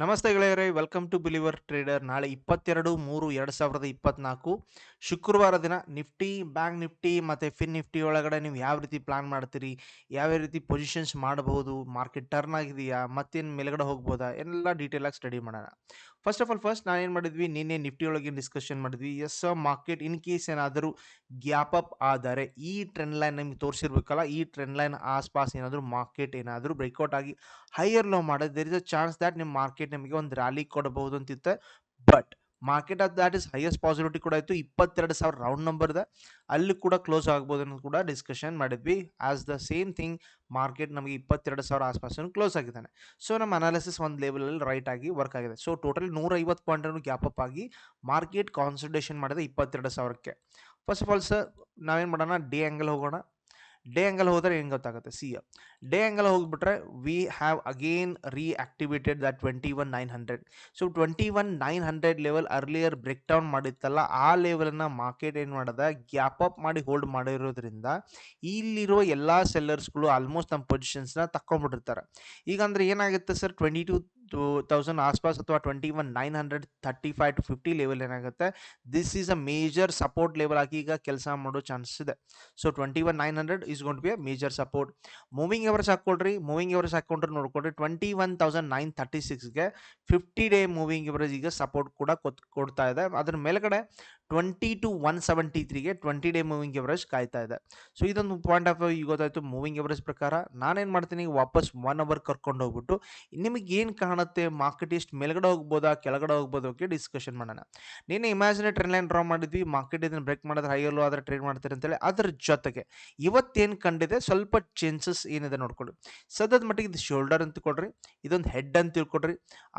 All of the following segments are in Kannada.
ನಮಸ್ತೆ ಗೆಳೆಯರೇ ವೆಲ್ಕಮ್ ಟು ಬಿಲಿವರ್ ಟ್ರೇಡರ್ ನಾಳೆ ಇಪ್ಪತ್ತೆರಡು ಮೂರು ಎರಡು ಸಾವಿರದ ಇಪ್ಪತ್ನಾಲ್ಕು. ಶುಕ್ರವಾರ ದಿನ ನಿಫ್ಟಿ, ಬ್ಯಾಂಕ್ ನಿಫ್ಟಿ ಮತ್ತು ಫಿನ್ ನಿಫ್ಟಿ ಒಳಗಡೆ ನೀವು ಯಾವ ರೀತಿ ಪ್ಲಾನ್ ಮಾಡ್ತೀರಿ, ಯಾವ ರೀತಿ ಪೊಸಿಷನ್ಸ್ ಮಾಡಬಹುದು ಮಾರ್ಕೆಟ್ ಟರ್ನ್ ಆಗಿದೆಯಾ, ಮತ್ತೇನು ಮೇಲುಗಡೆ ಹೋಗ್ಬೋದಾ, ಎಲ್ಲ ಡೀಟೇಲಾಗಿ ಸ್ಟಡಿ ಮಾಡೋಣ. ಫಸ್ಟ್ ಆಫ್ ಆಲ್ ಫಸ್ಟ್ ನಾನೇನು ಮಾಡಿದ್ವಿ, ನಿನ್ನೆ ನಿಫ್ಟಿ ಒಳಗೆ ಡಿಸ್ಕಷನ್ ಮಾಡಿದ್ವಿ. ಎಸ್ ಮಾರ್ಕೆಟ್ ಇನ್ ಕೇಸ್ ಏನಾದರೂ ಗ್ಯಾಪ್ ಅಪ್ ಆದರೆ, ಈ ಟ್ರೆಂಡ್ ಲೈನ್ ನಿಮ್ಗೆ ತೋರಿಸಿರ್ಬೇಕಲ್ಲ, ಈ ಟ್ರೆಂಡ್ ಲೈನ್ ಆಸ್ಪಾಸ್ ಏನಾದರೂ ಮಾರ್ಕೆಟ್ ಏನಾದರೂ ಬ್ರೇಕ್ಔಟ್ ಆಗಿ ಹೈಯರ್ ಲೋ ಮಾಡೋದು there is a chance that ನಿಮ್ಮ ಮಾರ್ಕೆಟ್ ನಿಮಗೆ ಒಂದು ರ್ಯಾಲಿ ಕೊಡಬಹುದು ಅಂತಿತ್ತೆ but market of that is highest possibility ಕೂಡ ಇತ್ತು ಇಪ್ಪತ್ತೆರಡು ಸಾವಿರ ರೌಂಡ್ ನಂಬರ್ ಇದೆ. ಅಲ್ಲಿ ಕೂಡ ಕ್ಲೋಸ್ ಆಗ್ಬೋದು ಅನ್ನೋದು ಕೂಡ ಡಿಸ್ಕಷನ್ ಮಾಡಿದ್ವಿ. As the same thing market ನಮಗೆ ಇಪ್ಪತ್ತೆರಡು ಸಾವಿರ ಆಸ್ಪಾಸ್ ಕ್ಲೋಸ್ ಆಗಿದ್ದಾನೆ. ಸೊ ನಮ್ಮ ಅನಾಲಿಸಿಸ್ ಒಂದು ಲೆವೆಲಲ್ಲಿ ರೈಟ್ ಆಗಿ ವರ್ಕ್ ಆಗಿದೆ. ಸೊ ಟೋಟಲ್ ನೂರ ಐವತ್ತು ಪಾಯಿಂಟನ್ನು ಗ್ಯಾಪ್ ಅಪ್ ಆಗಿ ಮಾರ್ಕೆಟ್ ಕಾನ್ಸಂಟ್ರೇಷನ್ ಮಾಡಿದೆ ಇಪ್ಪತ್ತೆರಡು ಸಾವಿರಕ್ಕೆ. ಫಸ್ಟ್ ಆಫ್ ಆಲ್ ಸರ್ ನಾವೇನು ಮಾಡೋಣ? ಡೇ ಆ್ಯಂಗಲ್ ಹೋಗೋಣ. ಡೇ ಆ್ಯಂಗಲ್ ಹೋದರೆ ಏನು ಗೊತ್ತಾಗುತ್ತೆ? ಸಿ ಡೇ ಆ್ಯಂಗಲ್ ಹೋಗ್ಬಿಟ್ರೆ we have again reactivated the twenty one nine hundred so twenty one nine hundred level earlier break down ಮಾಡಿತ್ತಲ್ಲ, ಆ ಲೆವೆಲನ್ನು ಮಾರ್ಕೆಟ್ ಏನು ಮಾಡಿದೆ? ಗ್ಯಾಪ್ ಅಪ್ ಮಾಡಿ ಹೋಲ್ಡ್ ಮಾಡಿರೋದ್ರಿಂದ, ಇಲ್ಲಿರೋ ಎಲ್ಲ ಸೆಲ್ಲರ್ಸ್ಗಳು ಆಲ್ಮೋಸ್ಟ್ ನಮ್ಮ ಪೊಸಿಷನ್ಸ್ನ ತಕ್ಕೊಂಡ್ಬಿಟ್ಟಿರ್ತಾರೆ. ಈಗ ಅಂದರೆ ಏನಾಗುತ್ತೆ sir twenty two two thousand ಆಸ್ಪಾಸ್ ಅಥವಾ twenty one nine hundred thirty five to fifty level ಏನಾಗುತ್ತೆ? This is a major support level ಆಗಿ ಈಗ ಕೆಲಸ ಮಾಡೋ ಚಾನ್ಸಸ್ ಇದೆ. So twenty one nine hundred is gonna be a major support moving average ಹಾಕ್ಕೊಳ್ರಿ moving average ಹಾಕೊಂಡ್ರೆ ನೋಡ್ಕೊಳ್ರಿ twenty one thousand nine thirty ಸಿಕ್ಸ್ಗೆ fifty day moving average ಈಗ ಸಪೋರ್ಟ್ ಕೂಡ ಕೊತ್, ಕೊಡ್ತಾ ಇದೆ. ಅದ್ರ ಮೇಲ್ಗಡೆ ಟ್ವೆಂಟಿ ಟು ಒನ್ ಸೆವೆಂಟಿ ತ್ರೀಗೆ ಟ್ವೆಂಟಿ ಡೇ ಮೂವಿಂಗ್ ಎವರೇಜ್ ಕಾಯ್ತಾ ಇದೆ. ಸೊ ಇದೊಂದು ಪಾಯಿಂಟ್ ಆಫ್ ವ್ಯೂ ಗೊತ್ತಾಯಿತು ಮೂವಿಂಗ್ ಎವರೇಜ್ ಪ್ರಕಾರ. ನಾನೇನು ಮಾಡ್ತೀನಿ, ವಾಪಸ್ ಒನ್ ಅವರ್ ಕರ್ಕೊಂಡು ಹೋಗ್ಬಿಟ್ಟು, ನಿಮಗೆ ಏನು ಕಾಣುತ್ತೆ ಮಾರ್ಕೆಟ್ ಇಷ್ಟು ಮೇಲ್ಗಡೆ ಹೋಗ್ಬೋದಾ, ಕೆಳಗಡೆ ಹೋಗ್ಬೋದು ಓಕೆ ಡಿಸ್ಕಷನ್ ಮಾಡೋಣ. ನೀನು ಇಮ್ಯಾಜಿನೇ ಟ್ರೆಂಡ್ ಲೈನ್ ಡ್ರಾ ಮಾಡಿದ್ವಿ ಮಾರ್ಕೆಟ್ ಇದನ್ನು ಬ್ರೇಕ್ ಮಾಡಿದ್ರೆ ಹೈಯಲ್ಲೂ ಆದರೆ ಟ್ರೇಡ್ ಮಾಡ್ತೀರಿ ಅಂತೇಳಿ, ಅದರ ಜೊತೆಗೆ ಇವತ್ತೇನು ಕಂಡಿದೆ, ಸ್ವಲ್ಪ ಚೇಂಜಸ್ ಏನಿದೆ ನೋಡ್ಕೊಳ್ಳಿ. ಸದ್ಯದ ಮಟ್ಟಿಗೆ ಇದು ಶೋಲ್ಡರ್ ಅಂತ ಕೊಡ್ರಿ, ಇದೊಂದು ಹೆಡ್ ಅಂತ ತಿಳ್ಕೊಡ್ರಿ.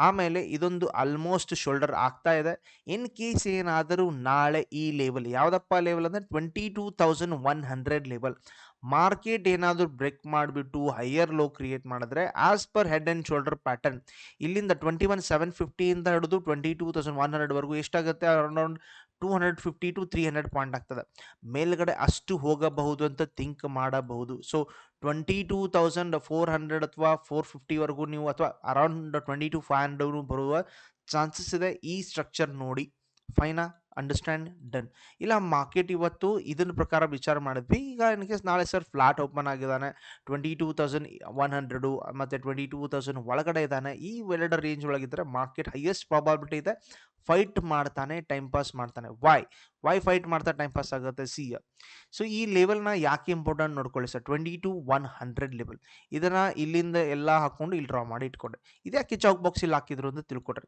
ಆಮೇಲೆ ಇದೊಂದು ಆಲ್ಮೋಸ್ಟ್ ಶೋಲ್ಡರ್ ಆಗ್ತಾ ಇದೆ. ಇನ್ ಕೇಸ್ ಏನಾದರೂ ನಾಳೆ ಈ ಲೆವೆಲ್ ಯಾವುದಪ್ಪ ಲೆವೆಲ್ ಅಂದರೆ twenty two thousand one hundred level market ಏನಾದರೂ ಬ್ರೇಕ್ ಮಾಡಿಬಿಟ್ಟು ಹೈಯರ್ ಲೋ ಕ್ರಿಯೇಟ್ ಮಾಡಿದ್ರೆ as per head and shoulder pattern ಇಲ್ಲಿಂದ ಟ್ವೆಂಟಿ ಒನ್ ಸೆವೆನ್ ಫಿಫ್ಟಿಯಿಂದ ಹಿಡಿದು ಟ್ವೆಂಟಿ ಟೂ ತೌಸಂಡ್ ಒನ್ ಹಂಡ್ರೆಡ್ವರೆಗೂ ಎಷ್ಟಾಗುತ್ತೆ? Around two hundred fifty to three hundred point ಆಗ್ತದೆ. ಮೇಲ್ಗಡೆ ಅಷ್ಟು ಹೋಗಬಹುದು ಅಂತ ಥಿಂಕ್ ಮಾಡಬಹುದು. So twenty two thousand four hundred ಅಥವಾ ಫೋರ್ ಫಿಫ್ಟಿವರೆಗೂ ನೀವು ಅಥವಾ around twenty two five hundred ಬರುವ ಚಾನ್ಸಸ್ ಇದೆ ಈ ಸ್ಟ್ರಕ್ಚರ್ ನೋಡಿ. ಫೈನಾ ಅಂಡರ್ಸ್ಟ್ಯಾಂಡ್ ಡನ್ ಇಲ್ಲ ಮಾರ್ಕೆಟ್ ಇವತ್ತು ಇದನ್ನ ಪ್ರಕಾರ ವಿಚಾರ ಮಾಡಿದ್ವಿ. ಈಗ ಇನ್ ಕೇಸ್ ನಾಳೆ ಸರ್ ಫ್ಲಾಟ್ ಓಪನ್ ಆಗಿದ್ದಾನೆ twenty two thousand one hundred ಮತ್ತು ಟ್ವೆಂಟಿ ಟೂ ತೌಸಂಡ್ ಒಳಗಡೆ ಇದ್ದಾನೆ, ಈ ಎರಡು ರೇಂಜ್ ಒಳಗಿದ್ದರೆ ಮಾರ್ಕೆಟ್ ಹೈಯೆಸ್ಟ್ ಪ್ರಾಬಿಲಿಟಿ ಇದೆ. ಫೈಟ್ ಮಾಡ್ತಾನೆ ಟೈಮ್ ಪಾಸ್ ಮಾಡ್ತಾನೆ. ವೈ ವೈ ಫೈಟ್ ಮಾಡ್ತಾ ಟೈಮ್ ಪಾಸ್ ಆಗುತ್ತೆ? ಸಿ ಸೊ ಈ ಲೆವೆಲ್ನ ಯಾಕೆ ಇಂಪಾರ್ಟೆಂಟ್ ನೋಡ್ಕೊಳ್ಳಿ sir twenty two one hundred level ಇದನ್ನು ಇಲ್ಲಿಂದ ಎಲ್ಲ ಹಾಕೊಂಡು ಇಲ್ಲಿ ಡ್ರಾ ಮಾಡಿ ಇಟ್ಕೊಂಡೆ. ಇದ್ಯಾಕೆ ಚೌಕ್ ಬಾಕ್ಸ್ ಇಲ್ಲಿ ಹಾಕಿದ್ರು ಅಂತ ತಿಳ್ಕೊಡ್ರಿ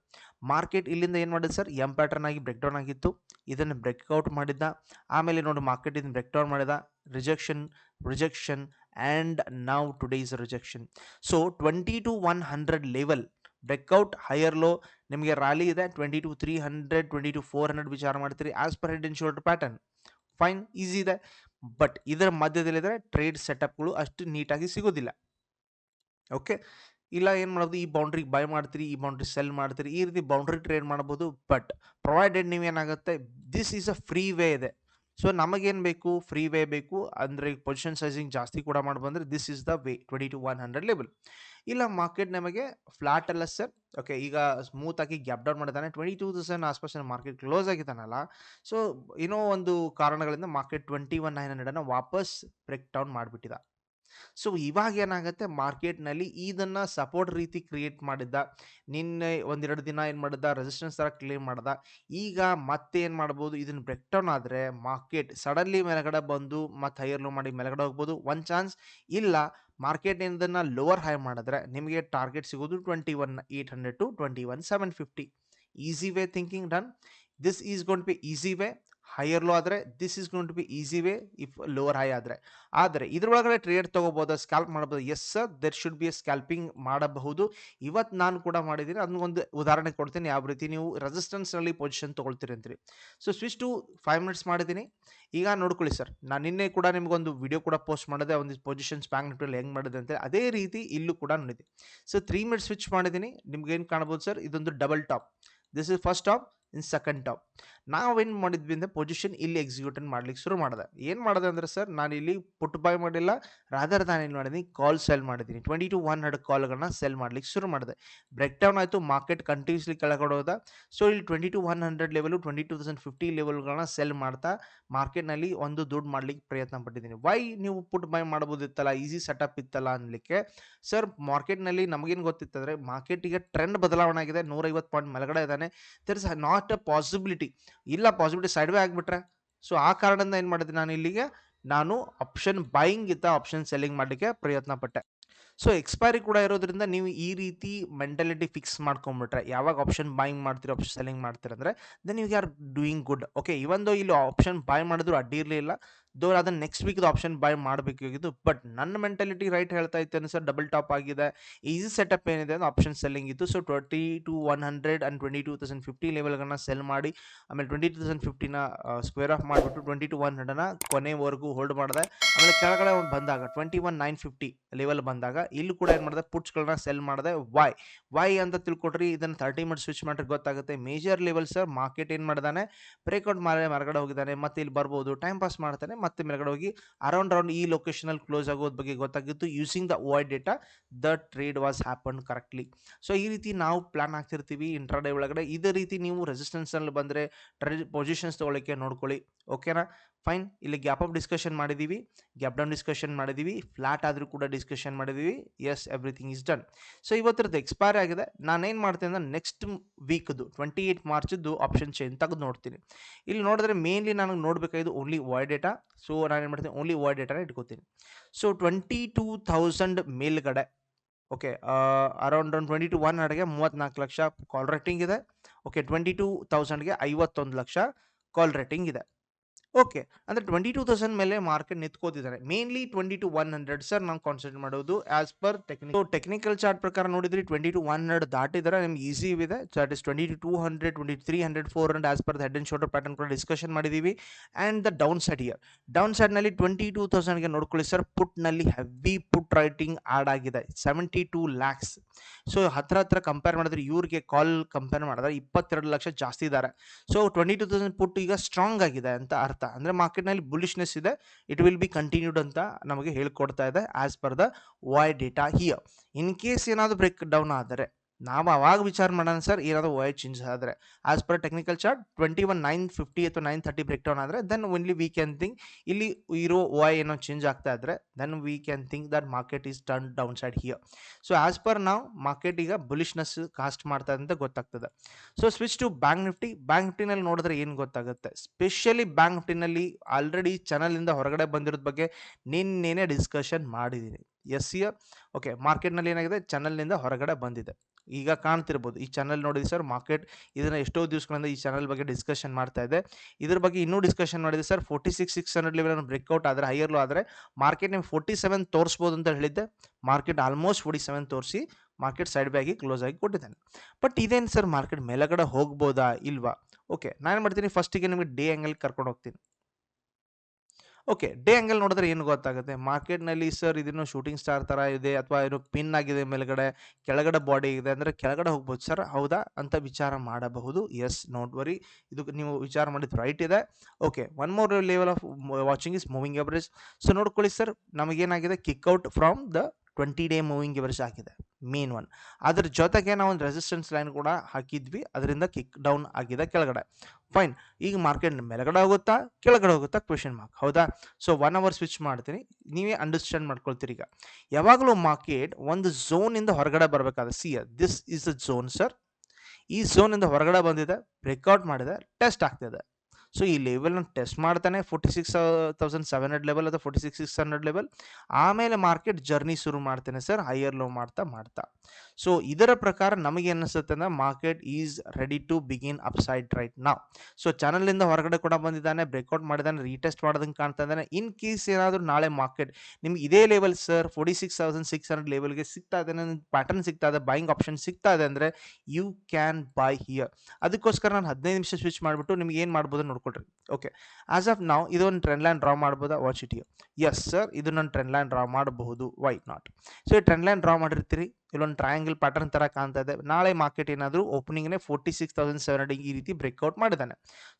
ಮಾರ್ಕೆಟ್ ಇಲ್ಲಿಂದ ಏನು ಮಾಡಿದೆ ಸರ್ ಎಂ ಪ್ಯಾಟರ್ನ್ ಆಗಿ ಬ್ರೇಕ್ ಡೌನ್ ಆಗಿತ್ತು. ಇದನ್ನು ಬ್ರೇಕ್ಔಟ್ ಮಾಡಿದ್ದ. ಆಮೇಲೆ ನೋಡಿ ಮಾರ್ಕೆಟ್ ಇದನ್ನು ಬ್ರೇಕ್ ಡೌನ್ ಮಾಡಿದ. ರಿಜೆಕ್ಷನ್ ರಿಜೆಕ್ಷನ್ ಆ್ಯಂಡ್ ನಾವು today's rejection. So, twenty two one hundred level, breakout higher low, ನಿಮಗೆ ರ್ಯಾಲಿ ಇದೆ. Twenty two three hundred, twenty two four hundred ವಿಚಾರ ಮಾಡ್ತೀರಿ. As per head in shoulder pattern fine easy ಇದೆ. ಬಟ್ ಇದರ ಮಧ್ಯದಲ್ಲಿದ್ದರೆ ಟ್ರೇಡ್ ಸೆಟಪ್ಗಳು ಅಷ್ಟು ನೀಟಾಗಿ ಸಿಗೋದಿಲ್ಲ. ಓಕೆ ಇಲ್ಲ ಏನು ಮಾಡೋದು? ಈ ಬೌಂಡ್ರಿಗೆ ಬೈ ಮಾಡ್ತೀರಿ, ಈ ಬೌಂಡ್ರಿ ಸೆಲ್ ಮಾಡ್ತೀರಿ, ಈ ರೀತಿ ಬೌಂಡ್ರಿ ಟ್ರೇಡ್ ಮಾಡ್ಬೋದು but provided ನೀವೇನಾಗುತ್ತೆ this is a free way ಇದೆ. ಸೊ ನಮಗೇನು ಬೇಕು? ಫ್ರೀ ವೇ ಬೇಕು. ಅಂದರೆ ಪೊಸಿಷನ್ ಸೈಜಿಂಗ್ ಜಾಸ್ತಿ ಕೂಡ ಮಾಡ್ಬಂದ್ರೆ this is the way twenty two one hundred level ಇಲ್ಲ ಮಾರ್ಕೆಟ್ ನಮಗೆ ಫ್ಲಾಟ್ ಅಲ್ಲ ಸರ್ ಓಕೆ ಈಗ ಸ್ಮೂತ್ ಆಗಿ ಗ್ಯಾಪ್ ಡೌನ್ ಮಾಡಿದ್ದಾನೆ ಟ್ವೆಂಟಿ ಟೂ ತೌಸಂಡ್ ಆಸ್ಪಾಸ್ ಮಾರ್ಕೆಟ್ ಕ್ಲೋಸ್ ಆಗಿದ್ದಾನಲ್ಲ ಸೊ ಏನೋ ಒಂದು ಕಾರಣಗಳಿಂದ ಮಾರ್ಕೆಟ್ ಟ್ವೆಂಟಿ ಒನ್ ನೈನ್ ಹಂಡ್ರೆಡನ್ನು ವಾಪಸ್ ಬ್ರೇಕ್ ಡೌನ್ ಮಾಡಿಬಿಟ್ಟಿದ. ಸೊ, ಇವಾಗ ಏನಾಗುತ್ತೆ ಮಾರ್ಕೆಟ್ನಲ್ಲಿ ಇದನ್ನು ಸಪೋರ್ಟ್ ರೀತಿ ಕ್ರಿಯೇಟ್ ಮಾಡಿದ್ದ, ನಿನ್ನೆ ಒಂದೆರಡು ದಿನ ಏನು ಮಾಡಿದ್ದ ರೆಸಿಸ್ಟೆನ್ಸ್ ಥರ ಕ್ಲೇಮ್ ಮಾಡ್ದ, ಈಗ ಮತ್ತೆ ಏನು ಮಾಡ್ಬೋದು, ಇದನ್ನು ಬ್ರೇಕ್ ಡೌನ್ ಆದರೆ ಮಾರ್ಕೆಟ್ ಸಡನ್ಲಿ ಮೇಲಗಡೆ ಬಂದು ಮತ್ತೆ ಹೈಯರ್ ಲೋ ಮಾಡಿ ಮೇಲಗಡೆ ಹೋಗ್ಬೋದು ಒನ್ ಚಾನ್ಸ್ ಇಲ್ಲ ಮಾರ್ಕೆಟ್ ಇದನ್ನು ಲೋವರ್ ಹೈ ಮಾಡಿದ್ರೆ ನಿಮಗೆ ಟಾರ್ಗೆಟ್ ಸಿಗೋದು twenty one eight hundred to twenty one seven fifty easy way thinking done this is gonna be easy way higher low ಆದರೆ this is gonna to be easy way if lower high ಆದರೆ. ಆದರೆ ಇದ್ರೊಳಗಡೆ ಟ್ರೇಡ್ ತೊಗೋಬೋದು ಸ್ಕ್ಯಾಲ್ಪ್ ಮಾಡ್ಬೋದು? Yes sir there should be a scalping ಮಾಡಬಹುದು. ಇವತ್ತು ನಾನು ಕೂಡ ಮಾಡಿದ್ದೀನಿ. ಅದನ್ನೊಂದು ಉದಾಹರಣೆ ಕೊಡ್ತೀನಿ. ಯಾವ ರೀತಿ ನೀವು ರೆಸಿಸ್ಟೆನ್ಸ್ನಲ್ಲಿ ಪೊಸಿಷನ್ ತೊಗೊಳ್ತೀರಿ ಅಂತೀರಿ. So switch to five minutes ಮಾಡಿದ್ದೀನಿ. ಈಗ ನೋಡ್ಕೊಳ್ಳಿ ಸರ್ ನಾನು ನಿನ್ನೆ ಕೂಡ ನಿಮಗೊಂದು ವಿಡಿಯೋ ಕೂಡ ಪೋಸ್ಟ್ ಮಾಡಿದೆ. ಒಂದು ಪೊಸಿಷನ್ಸ್ ಬ್ಯಾಂಕ್ ಹೆಂಗೆ ಮಾಡಿದೆ ಅಂತ. ಅದೇ ರೀತಿ ಇಲ್ಲೂ ಕೂಡ ನೋಡಿದೆ ಸೊ ತ್ರೀ ಮಿನಿಟ್ಸ್ ಸ್ವಿಚ್ ಮಾಡಿದ್ದೀನಿ. ನಿಮ್ಗೆ ಏನು ಕಾಣ್ಬೋದು ಸರ್ ಇದೊಂದು double top this is first top in second top ನಾವೇನು ಮಾಡಿದ್ವಿ ಅಂದರೆ ಪೊಸಿಷನ್ ಇಲ್ಲಿ ಎಕ್ಸಿಕ್ಯೂಟನ್ ಮಾಡ್ಲಿಕ್ಕೆ ಶುರು ಮಾಡಿದೆ. ಏನು ಮಾಡಿದೆ ಅಂದರೆ ಸರ್, ನಾನು ಇಲ್ಲಿ ಪುಟ್ ಬಾಯ್ ಮಾಡಿಲ್ಲ ರಾದರ್ ನಾನು ಏನು ಮಾಡಿದ್ದೀನಿ ಕಾಲ್ ಸೆಲ್ ಮಾಡಿದ್ದೀನಿ ಟ್ವೆಂಟಿ ಟು ಒನ್ ಹಂಡ್ರೆಡ್ ಕಾಲ್ಗಳನ್ನ ಸೆಲ್ ಮಾಡ್ಲಿಕ್ಕೆ ಶುರು ಮಾಡಿದೆ. ಬ್ರೇಕ್ ಡೌನ್ ಆಯಿತು ಮಾರ್ಕೆಟ್ ಕಂಟಿನ್ಯೂಸ್ಲಿ ಕೆಳಗಡೆ ಹೋದ. ಸೊ ಇಲ್ಲಿ twenty two one hundred level twenty two thousand fifty ಲೆವೆಲ್ಗಳನ್ನ sell ಮಾಡ್ತಾ ಮಾರ್ಕೆಟ್ನಲ್ಲಿ ಒಂದು ದುಡ್ಡು ಮಾಡ್ಲಿಕ್ಕೆ ಪ್ರಯತ್ನ ಪಟ್ಟಿದ್ದೀನಿ ವೈ ನೀವು ಪುಟ್ ಬೈ ಮಾಡ್ಬೋದಿತ್ತಲ್ಲ ಈಸಿ ಸೆಟಪ್ ಇತ್ತಲ್ಲ ಅನ್ಲಿಕ್ಕೆ? ಸರ್ ಮಾರ್ಕೆಟ್ನಲ್ಲಿ ನಮಗೇನು ಗೊತ್ತಿತ್ತಂದರೆ ಮಾರ್ಕೆಟಿಗೆ ಟ್ರೆಂಡ್ ಬದಲಾವಣೆ ಆಗಿದೆ. ನೂರೈವತ್ತು ಪಾಯಿಂಟ್ ಮೇಲ್ಗಡೆ ಇದ್ದಾನೆ there is not a possibility ಇಲ್ಲ ಪಾಸಿಬಿಲಿಟಿ ಸೈಡ್ ವೇ ಆಗಿಬಿಟ್ರೆ. ಸೊ ಆ ಕಾರಣದಿಂದ ಏನು ಮಾಡಿದೆ ನಾನು ಇಲ್ಲಿಗೆ? ನಾನು ಆಪ್ಷನ್ ಬೈಯಿಂಗ್ ಇತ್ತ ಆಪ್ಷನ್ ಸೆಲ್ಲಿಂಗ್ ಮಾಡಲಿಕ್ಕೆ ಪ್ರಯತ್ನ ಪಟ್ಟೆ. ಸೊ ಎಕ್ಸ್ಪೈರಿ ಕೂಡ ಇರೋದ್ರಿಂದ ನೀವು ಈ ರೀತಿ ಮೆಂಟಾಲಿಟಿ ಫಿಕ್ಸ್ ಮಾಡ್ಕೊಂಬಿಟ್ರೆ, ಯಾವಾಗ ಆಪ್ಷನ್ ಬೈಯಿಂಗ್ ಮಾಡ್ತೀರಿ ಆಪ್ಷನ್ ಸೆಲ್ಲಿಂಗ್ ಮಾಡ್ತೀರಿ ಅಂದರೆ then you are doing good okay even though ಇಲ್ಲಿ ಆಪ್ಷನ್ ಬೈ ಮಾಡಿದ್ರು ಅಡ್ಡಿ ಇರಲಿಲ್ಲ ದೋ ಅದನ್ನು ನೆಕ್ಸ್ಟ್ ವೀಕ್ ಆಪ್ಷನ್ ಬೈ ಮಾಡಬೇಕಾಗಿದ್ದು. ಬಟ್ ನನ್ನ ಮೆಂಟಾಲಿಟಿ ರೈಟ್ ಹೇಳ್ತಾ ಇತ್ತೇನೆ ಸರ್ ಡಬಲ್ ಟಾಪ್ ಆಗಿದೆ. ಈಸಿ ಸೆಟಪ್ ಏನಿದೆ ಅಂದ್ರೆ ಆಪ್ಷನ್ ಸೆಲ್ಲಿಂಗ್ ಇತ್ತು. So twenty two one hundred and twenty two thousand fifty ಲೆವೆಲ್ಗಳನ್ನ sell ಮಾಡಿ, ಆಮೇಲೆ ಟ್ವೆಂಟಿ ಟೂ ತೌಸಂಡ್ ಫಿಫ್ಟಿನ ಸ್ಕ್ವೇರ್ ಆಫ್ ಮಾಡಿಬಿಟ್ಟು ಟ್ವೆಂಟಿ ಟು ಒನ್ ಹಂಡ್ರೆಡ್ನ ಕೊನೆವರೆಗೂ ಹೋಲ್ಡ್ ಮಾಡಿದೆ. ಆಮೇಲೆ ಕೆಳಗಡೆ ಒಂದು ಬಂದಾಗ twenty one nine fifty level ಬಂದಾಗ ಇಲ್ಲಿ ಕೂಡ ಏನು ಮಾಡಿದೆ ಪುಟ್ಸ್ಗಳನ್ನ ಸೆಲ್ ಮಾಡಿದೆ. ವೈ ವೈ ಅಂತ ತಿಳ್ಕೊಟ್ರಿ. ಇದನ್ನು ತರ್ಟಿ ಮಿನಿಟ್ಸ್ ಸ್ವಿಚ್ ಮಾಡಿದ್ರೆ ಗೊತ್ತಾಗುತ್ತೆ. ಮೇಜರ್ ಲೆವೆಲ್ ಸರ್ ಮಾರ್ಕೆಟ್ ಏನು ಮಾಡಿದಾನೆ? ಬ್ರೇಕ್ಔಟ್ ಮಾರೇ ಮರಗಡೆ ಹೋಗಿದ್ದಾನೆ. ಮತ್ತೆ ಇಲ್ಲಿ ಬರ್ಬೋದು. ಟೈಮ್ ಪಾಸ್ ಮಾಡ್ತಾನೆ. ಮತ್ತೆ ಮೇಲ್ಗಡೆ ಹೋಗಿ ಅರೌಂಡ್ ಅರೌಂಡ್ ಈ ಲೊಕೇಶನಲ್ಲಿ ಕ್ಲೋಸ್ ಆಗೋದ್ ಬಗ್ಗೆ ಗೊತ್ತಾಗಿತ್ತು. Using the OI data the trade was happen correctly so ಈ ರೀತಿ ನಾವು ಪ್ಲಾನ್ ಆಗ್ತಿರ್ತೀವಿ ಇಂಟ್ರಾಡೇ ಒಳಗಡೆ. ಇದೇ ರೀತಿ ನೀವು ರೆಸಿಸ್ಟೆನ್ಸಲ್ಲಿ ಬಂದರೆ ಟ್ರೇ ಪೊಸಿಷನ್ಸ್ ತಗೊಳಕ್ಕೆ ನೋಡ್ಕೊಳ್ಳಿ. ಓಕೆನಾ ಫೈನ್ ಇಲ್ಲಿ ಗ್ಯಾಪ್ ಅಪ್ ಡಿಸ್ಕಷನ್ ಮಾಡಿದ್ದೀವಿ ಗ್ಯಾಪ್ ಡೌನ್ ಡಿಸ್ಕಷನ್ ಮಾಡಿದ್ದೀವಿ ಫ್ಲಾಟ್ ಆದರೂ ಕೂಡ ಡಿಸ್ಕಷನ್ ಮಾಡಿದ್ದೀವಿ yes everything is done so ಇವತ್ತರದ್ದು expire ಆಗಿದೆ. ನಾನೇನು ಮಾಡ್ತೀನಿ ಅಂದರೆ ನೆಕ್ಸ್ಟ್ ವೀಕ್ದು ಟ್ವೆಂಟಿ ಏಯ್ಟ್ ಮಾರ್ಚದ್ದು ಆಪ್ಷನ್ ಚೇಂಜ್ ತೆಗೆದು ನೋಡ್ತೀನಿ. ಇಲ್ಲಿ ನೋಡಿದ್ರೆ ಮೇನ್ಲಿ ನನಗೆ ನೋಡಬೇಕಾಗಿದ್ದು ಓನ್ಲಿ ವಾಯ್ ಡೇಟಾ ಸೊ ನಾನು ಏನು ಮಾಡ್ತೀನಿ ಓನ್ಲಿ ವಾಯ್ ಡೇಟಾನ ಇಟ್ಕೋತೀನಿ. ಸೊ ಟ್ವೆಂಟಿ ಟೂ ಥೌಸಂಡ್ ಮೇಲ್ಗಡೆ ಓಕೆ ಅರೌಂಡ್ ಒಂದು ಟ್ವೆಂಟಿ ಟು ಒನ್ ಮೂವತ್ತ್ನಾಲ್ಕು ಲಕ್ಷ ಕಾಲ್ ರೇಟಿಂಗ್ ಇದೆ. ಓಕೆ ಟ್ವೆಂಟಿ ಟೂ ತೌಸಂಡ್ಗೆ ಐವತ್ತೊಂದು ಲಕ್ಷ ಕಾಲ್ ರೇಟಿಂಗ್ ಇದೆ. ಓಕೆ. ಅಂದರೆ ಟ್ವೆಂಟಿ ಟೂ ತೌಸಂಡ್ ಮೇಲೆ market ನಿಂತ್ಕೋತಿದ್ದಾರೆ. Mainly twenty two one hundred sir ನಾವು ಕಾನ್ಸಂಟ್ರೇಟ್ ಮಾಡೋದು as per technique technical chart ಪ್ರಕಾರ ನೋಡಿದ್ರೆ ಟ್ವೆಂಟಿ ಟು ಒನ್ ಹಂಡ್ರೆಡ್ ದಾಟಿದ್ರೆ ನಿಮ್ಗೆ ಈಸಿ ಇದೆ. That is twenty two two hundred twenty three hundred four hundred as per the head and shoulder pattern ಕೂಡ ಡಿಸ್ಕಷನ್ ಮಾಡಿದ್ದೀವಿ and the down side here down ಸೈಡ್ನಲ್ಲಿ ಟ್ವೆಂಟಿ ಟೂ ತೌಸಂಡ್ಗೆ ನೋಡ್ಕೊಳ್ಳಿ ಸರ್ ಪುಟ್ನಲ್ಲಿ ಹೆವಿ ಪುಟ್ ರೈಟಿಂಗ್ ಆಡ್ ಆಗಿದೆ. ಸೆವೆಂಟಿ ಟೂ ಲ್ಯಾಕ್ಸ್ ಸೊ ಹತ್ರ ಹತ್ರ ಕಂಪೇರ್ ಮಾಡಿದ್ರೆ ಇವ್ರಿಗೆ ಕಾಲ್ ಕಂಪೇರ್ ಮಾಡಿದ್ರೆ ಇಪ್ಪತ್ತೆರಡು ಲಕ್ಷ ಜಾಸ್ತಿ ಇದ್ದಾರೆ. So twenty two thousand put ಈಗ ಸ್ಟ್ರಾಂಗ್ ಆಗಿದೆ ಅಂತ ಅರ್ಥ ಅಂದರೆ ಮಾರ್ಕೆಟ್ನಲ್ಲಿ ಬುಲಿಶ್ನೆಸ್ ಇದೆ. ಇಟ್ ವಿಲ್ ಬಿ ಕಂಟಿನ್ಯೂಡ್ ಅಂತ ನಮಗೆ ಹೇಳ್ಕೊಡ್ತಾ ಇದೆ as per the OI data here in case ಏನಾದರೂ ಬ್ರೇಕ್ ಡೌನ್ ಆದರೆ. ನಾವು ಅವಾಗ ವಿಚಾರ ಮಾಡೋಣ ಸರ್, ಏನಾದರೂ ವಾಯ್ ಚೇಂಜ್ ಆದರೆ. As per technical chart twenty one nine fifty ಅಥವಾ ನೈನ್ ತರ್ಟಿ ಬ್ರೇಕ್ ಡೌನ್ ಆದರೆ then only we can think ಇಲ್ಲಿ ಇರೋ ವಾಯ್ ಏನೋ ಚೇಂಜ್ ಆಗ್ತಾ ಇದ್ರೆ then we can think that market is turn down side here so as per ನಾವು ಮಾರ್ಕೆಟ್ ಈಗ ಬುಲಿಶ್ನೆಸ್ ಕಾಸ್ಟ್ ಮಾಡ್ತಾ ಅಂತ ಗೊತ್ತಾಗ್ತದೆ. So switch to bank Nifty bank ನಿಫ್ಟಿನಲ್ಲಿ ನೋಡಿದ್ರೆ ಏನು ಗೊತ್ತಾಗುತ್ತೆ? ಸ್ಪೆಷಲಿ ಬ್ಯಾಂಕ್ ನಿಫ್ಟಿನಲ್ಲಿ ಆಲ್ರೆಡಿ ಚಾನಲಿಂದ ಹೊರಗಡೆ ಬಂದಿರೋದ್ ಬಗ್ಗೆ ನಿನ್ನೇನೆ ಡಿಸ್ಕಷನ್ ಮಾಡಿದ್ದೀನಿ ಎಸ್ ಇಯರ್ ಓಕೆ ಮಾರ್ಕೆಟ್ನಲ್ಲಿ ಏನಾಗಿದೆ? ಚಾನಲ್ನಿಂದ ಹೊರಗಡೆ ಬಂದಿದೆ. ಈಗ ಕಾಣ್ತಿರ್ಬೋದು. ಈ ಚಾನಲ್ ನೋಡಿದ್ವಿ ಸರ್ ಮಾರ್ಕೆಟ್ ಇದನ್ನು ಎಷ್ಟೋ ದಿವಸಗಳಿಂದ ಈ ಚಾನಲ್ ಬಗ್ಗೆ ಡಿಸ್ಕಷನ್ ಮಾಡ್ತಾ ಇದೆ. ಇದ್ರ ಬಗ್ಗೆ ಇನ್ನೂ ಡಿಸ್ಕಷನ್ ಮಾಡಿದೆ sir forty six six hundred level breakout ಆದರೆ ಹೈಯರ್ಲು ಆದರೆ ಮಾರ್ಕೆಟ್ ನಿಮ್ಗೆ ಫೋರ್ಟಿ ಸೆವೆನ್ ತೋರಿಸ್ಬೋದು ಅಂತ ಹೇಳಿದ್ದೆ. ಮಾರ್ಕೆಟ್ ಆಲ್ಮೋಸ್ಟ್ ಫೋರ್ಟಿ ಸೆವೆನ್ ತೋರಿಸಿ ಮಾರ್ಕೆಟ್ ಸೈಡ್ ಬ್ಯಾಗಿ ಕ್ಲೋಸ್ ಆಗಿ ಕೊಟ್ಟಿದ್ದಾನೆ. ಬಟ್ ಇದೇನು ಸರ್ ಮಾರ್ಕೆಟ್ ಮೇಲಗಡೆ ಹೋಗ್ಬೋದಾ, ಇಲ್ವಾ? ಓಕೆ ನಾನು ಮಾಡ್ತೀನಿ ಫಸ್ಟಿಗೆ ನಿಮಗೆ ಡೇ ಆ್ಯಂಗಲ್ ಕರ್ಕೊಂಡು ಹೋಗ್ತೀನಿ. ಓಕೆ, ಡೇ ಆ್ಯಂಗಲ್ ನೋಡಿದ್ರೆ ಏನು ಗೊತ್ತಾಗುತ್ತೆ? ಮಾರ್ಕೆಟ್ನಲ್ಲಿ ಸರ್ ಇದನ್ನು ಶೂಟಿಂಗ್ ಸ್ಟಾರ್ ಥರ ಇದೆ ಅಥವಾ ಏನು ಪಿನ್ ಆಗಿದೆ ಮೇಲ್ಗಡೆ, ಕೆಳಗಡೆ ಬಾಡಿ ಇದೆ ಅಂದರೆ ಕೆಳಗಡೆ ಹೋಗ್ಬೋದು ಸರ್, ಹೌದಾ ಅಂತ ವಿಚಾರ ಮಾಡಬಹುದು. ಎಸ್ ನೋಟ್ ವರಿ ಇದು ನೀವು ವಿಚಾರ ಮಾಡಿದ್ದು ರೈಟ್ ಇದೆ. Okay one more level of watching is moving average so ನೋಡ್ಕೊಳ್ಳಿ sir, ನಮಗೇನಾಗಿದೆ? Kickout from the twenty day moving average ಆಗಿದೆ ಮೇನ್ ಒನ್ ಅದ್ರ ಜೊತೆಗೆ ನಾವು ಒಂದು ರೆಸಿಸ್ಟೆನ್ಸ್ ಲೈನ್ ಕೂಡ ಹಾಕಿದ್ವಿ, ಅದರಿಂದ ಕಿಕ್ ಡೌನ್ ಆಗಿದೆ ಕೆಳಗಡೆ. ಫೈನ್ ಈಗ ಮಾರ್ಕೆಟ್ ಮೇಲ್ಗಡೆ ಹೋಗುತ್ತಾ, ಕೆಳಗಡೆ ಹೋಗುತ್ತಾ ಕ್ವೆಶನ್ ಮಾರ್ಕ್ ಹೌದಾ? ಸೊ ಒನ್ ಅವರ್ ಸ್ವಿಚ್ ಮಾಡ್ತೀನಿ, ನೀವೇ ಅಂಡರ್ಸ್ಟ್ಯಾಂಡ್ ಮಾಡ್ಕೊಳ್ತೀರಿ ಈಗ. ಯಾವಾಗಲೂ ಮಾರ್ಕೆಟ್ ಒಂದು ಝೋನಿಂದ ಹೊರಗಡೆ ಬರಬೇಕಾದ್ರೆ see this is a zone sir ಈ ಝೋನಿಂದ ಹೊರಗಡೆ ಬಂದಿದೆ ಬ್ರೇಕ್ಔಟ್ ಮಾಡಿದೆ ಟೆಸ್ಟ್ ಆಗ್ತಿದೆ. ಸೊ ಈ ಲೆವೆಲ್ನ ಟೆಸ್ಟ್ ಮಾಡ್ತಾನೆ forty six thousand seven hundred level ಅಥವಾ forty six six hundred level ಆಮೇಲೆ ಮಾರ್ಕೆಟ್ ಜರ್ನಿ ಶುರು ಮಾಡ್ತೇನೆ ಸರ್ ಹೈಯರ್ ಲೋ ಮಾಡ್ತಾ ಮಾಡ್ತಾ. ಸೊ ಇದರ ಪ್ರಕಾರ ನಮಗೆ ಅನ್ನಿಸುತ್ತೆ ಅಂದ್ರೆ market is ready to begin upside right ನಾವು ಸೊ ಚಾನಲಿಂದ ಹೊರಗಡೆ ಕೂಡ ಬಂದಿದ್ದಾನೆ ಬ್ರೇಕ್ಔಟ್ ಮಾಡಿದ್ದಾನೆ ರೀಟೆಸ್ಟ್ ಮಾಡೋದಂಗೆ ಕಾಣ್ತಾ ಇದ್ದಾನೆ. ಇನ್ ಕೇಸ್ ಏನಾದರೂ ನಾಳೆ ಮಾರ್ಕೆಟ್ ನಿಮ್ಗೆ ಇದೇ level sir forty six thousand six hundred ಲೆವೆಲ್ಗೆ ಸಿಗ್ತಾ ಇದೆ ಪ್ಯಾಟರ್ನ್ ಸಿಗ್ತಾ ಇದೆ ಬೈಯಿಂಗ್ ಆಪ್ಷನ್ ಸಿಗ್ತಾ ಇದೆ ಅಂದರೆ ಯು ಕ್ಯಾನ್ ಬೈ ಹಿಯರ್ ಅದಕ್ಕೋಸ್ಕರ ನಾನು ಹದಿನೈದು ನಿಮಿಷ ಸ್ವಿಚ್ ಮಾಡಿಬಿಟ್ಟು ನಿಮ್ಗೆ ಏನು ಮಾಡ್ಬೋದು ನೋಡ್ಕೊಳ್ರಿ ಓಕೆ ಆಸ್ ಆಫ್ ನಾವು ಇದೊಂದು ಟ್ರೆಂಡ್ ಲೈನ್ ಡ್ರಾ ಮಾಡ್ಬೋದಾ? ವಾಚ್ ಇಟ್ ಎಸ್ ಸರ್ ಇದು ನಾನು ಟ್ರೆಂಡ್ ಲೈನ್ ಡ್ರಾ ಮಾಡಬಹುದು. ವೈ ನಾಟ್ ಸೊ ಈ ಟ್ರೆಂಡ್ ಲೈನ್ ಡ್ರಾ ಮಾಡಿರ್ತೀರಿ? ಇಲ್ಲೊಂದು ಟ್ರಯಾಂಗಲ್ ಪ್ಯಾಟರ್ನ್ ಥರ ಕಾಣ್ತಾ ಇದೆ. ನಾಳೆ ಮಾರ್ಕೆಟ್ ಏನಾದರೂ ಓಪನಿಂಗ್ನೇ forty six thousand seven hundred ಈ ರೀತಿ ಬ್ರೇಕ್ಔಟ್ ಮಾಡಿದ್ದಾನೆ.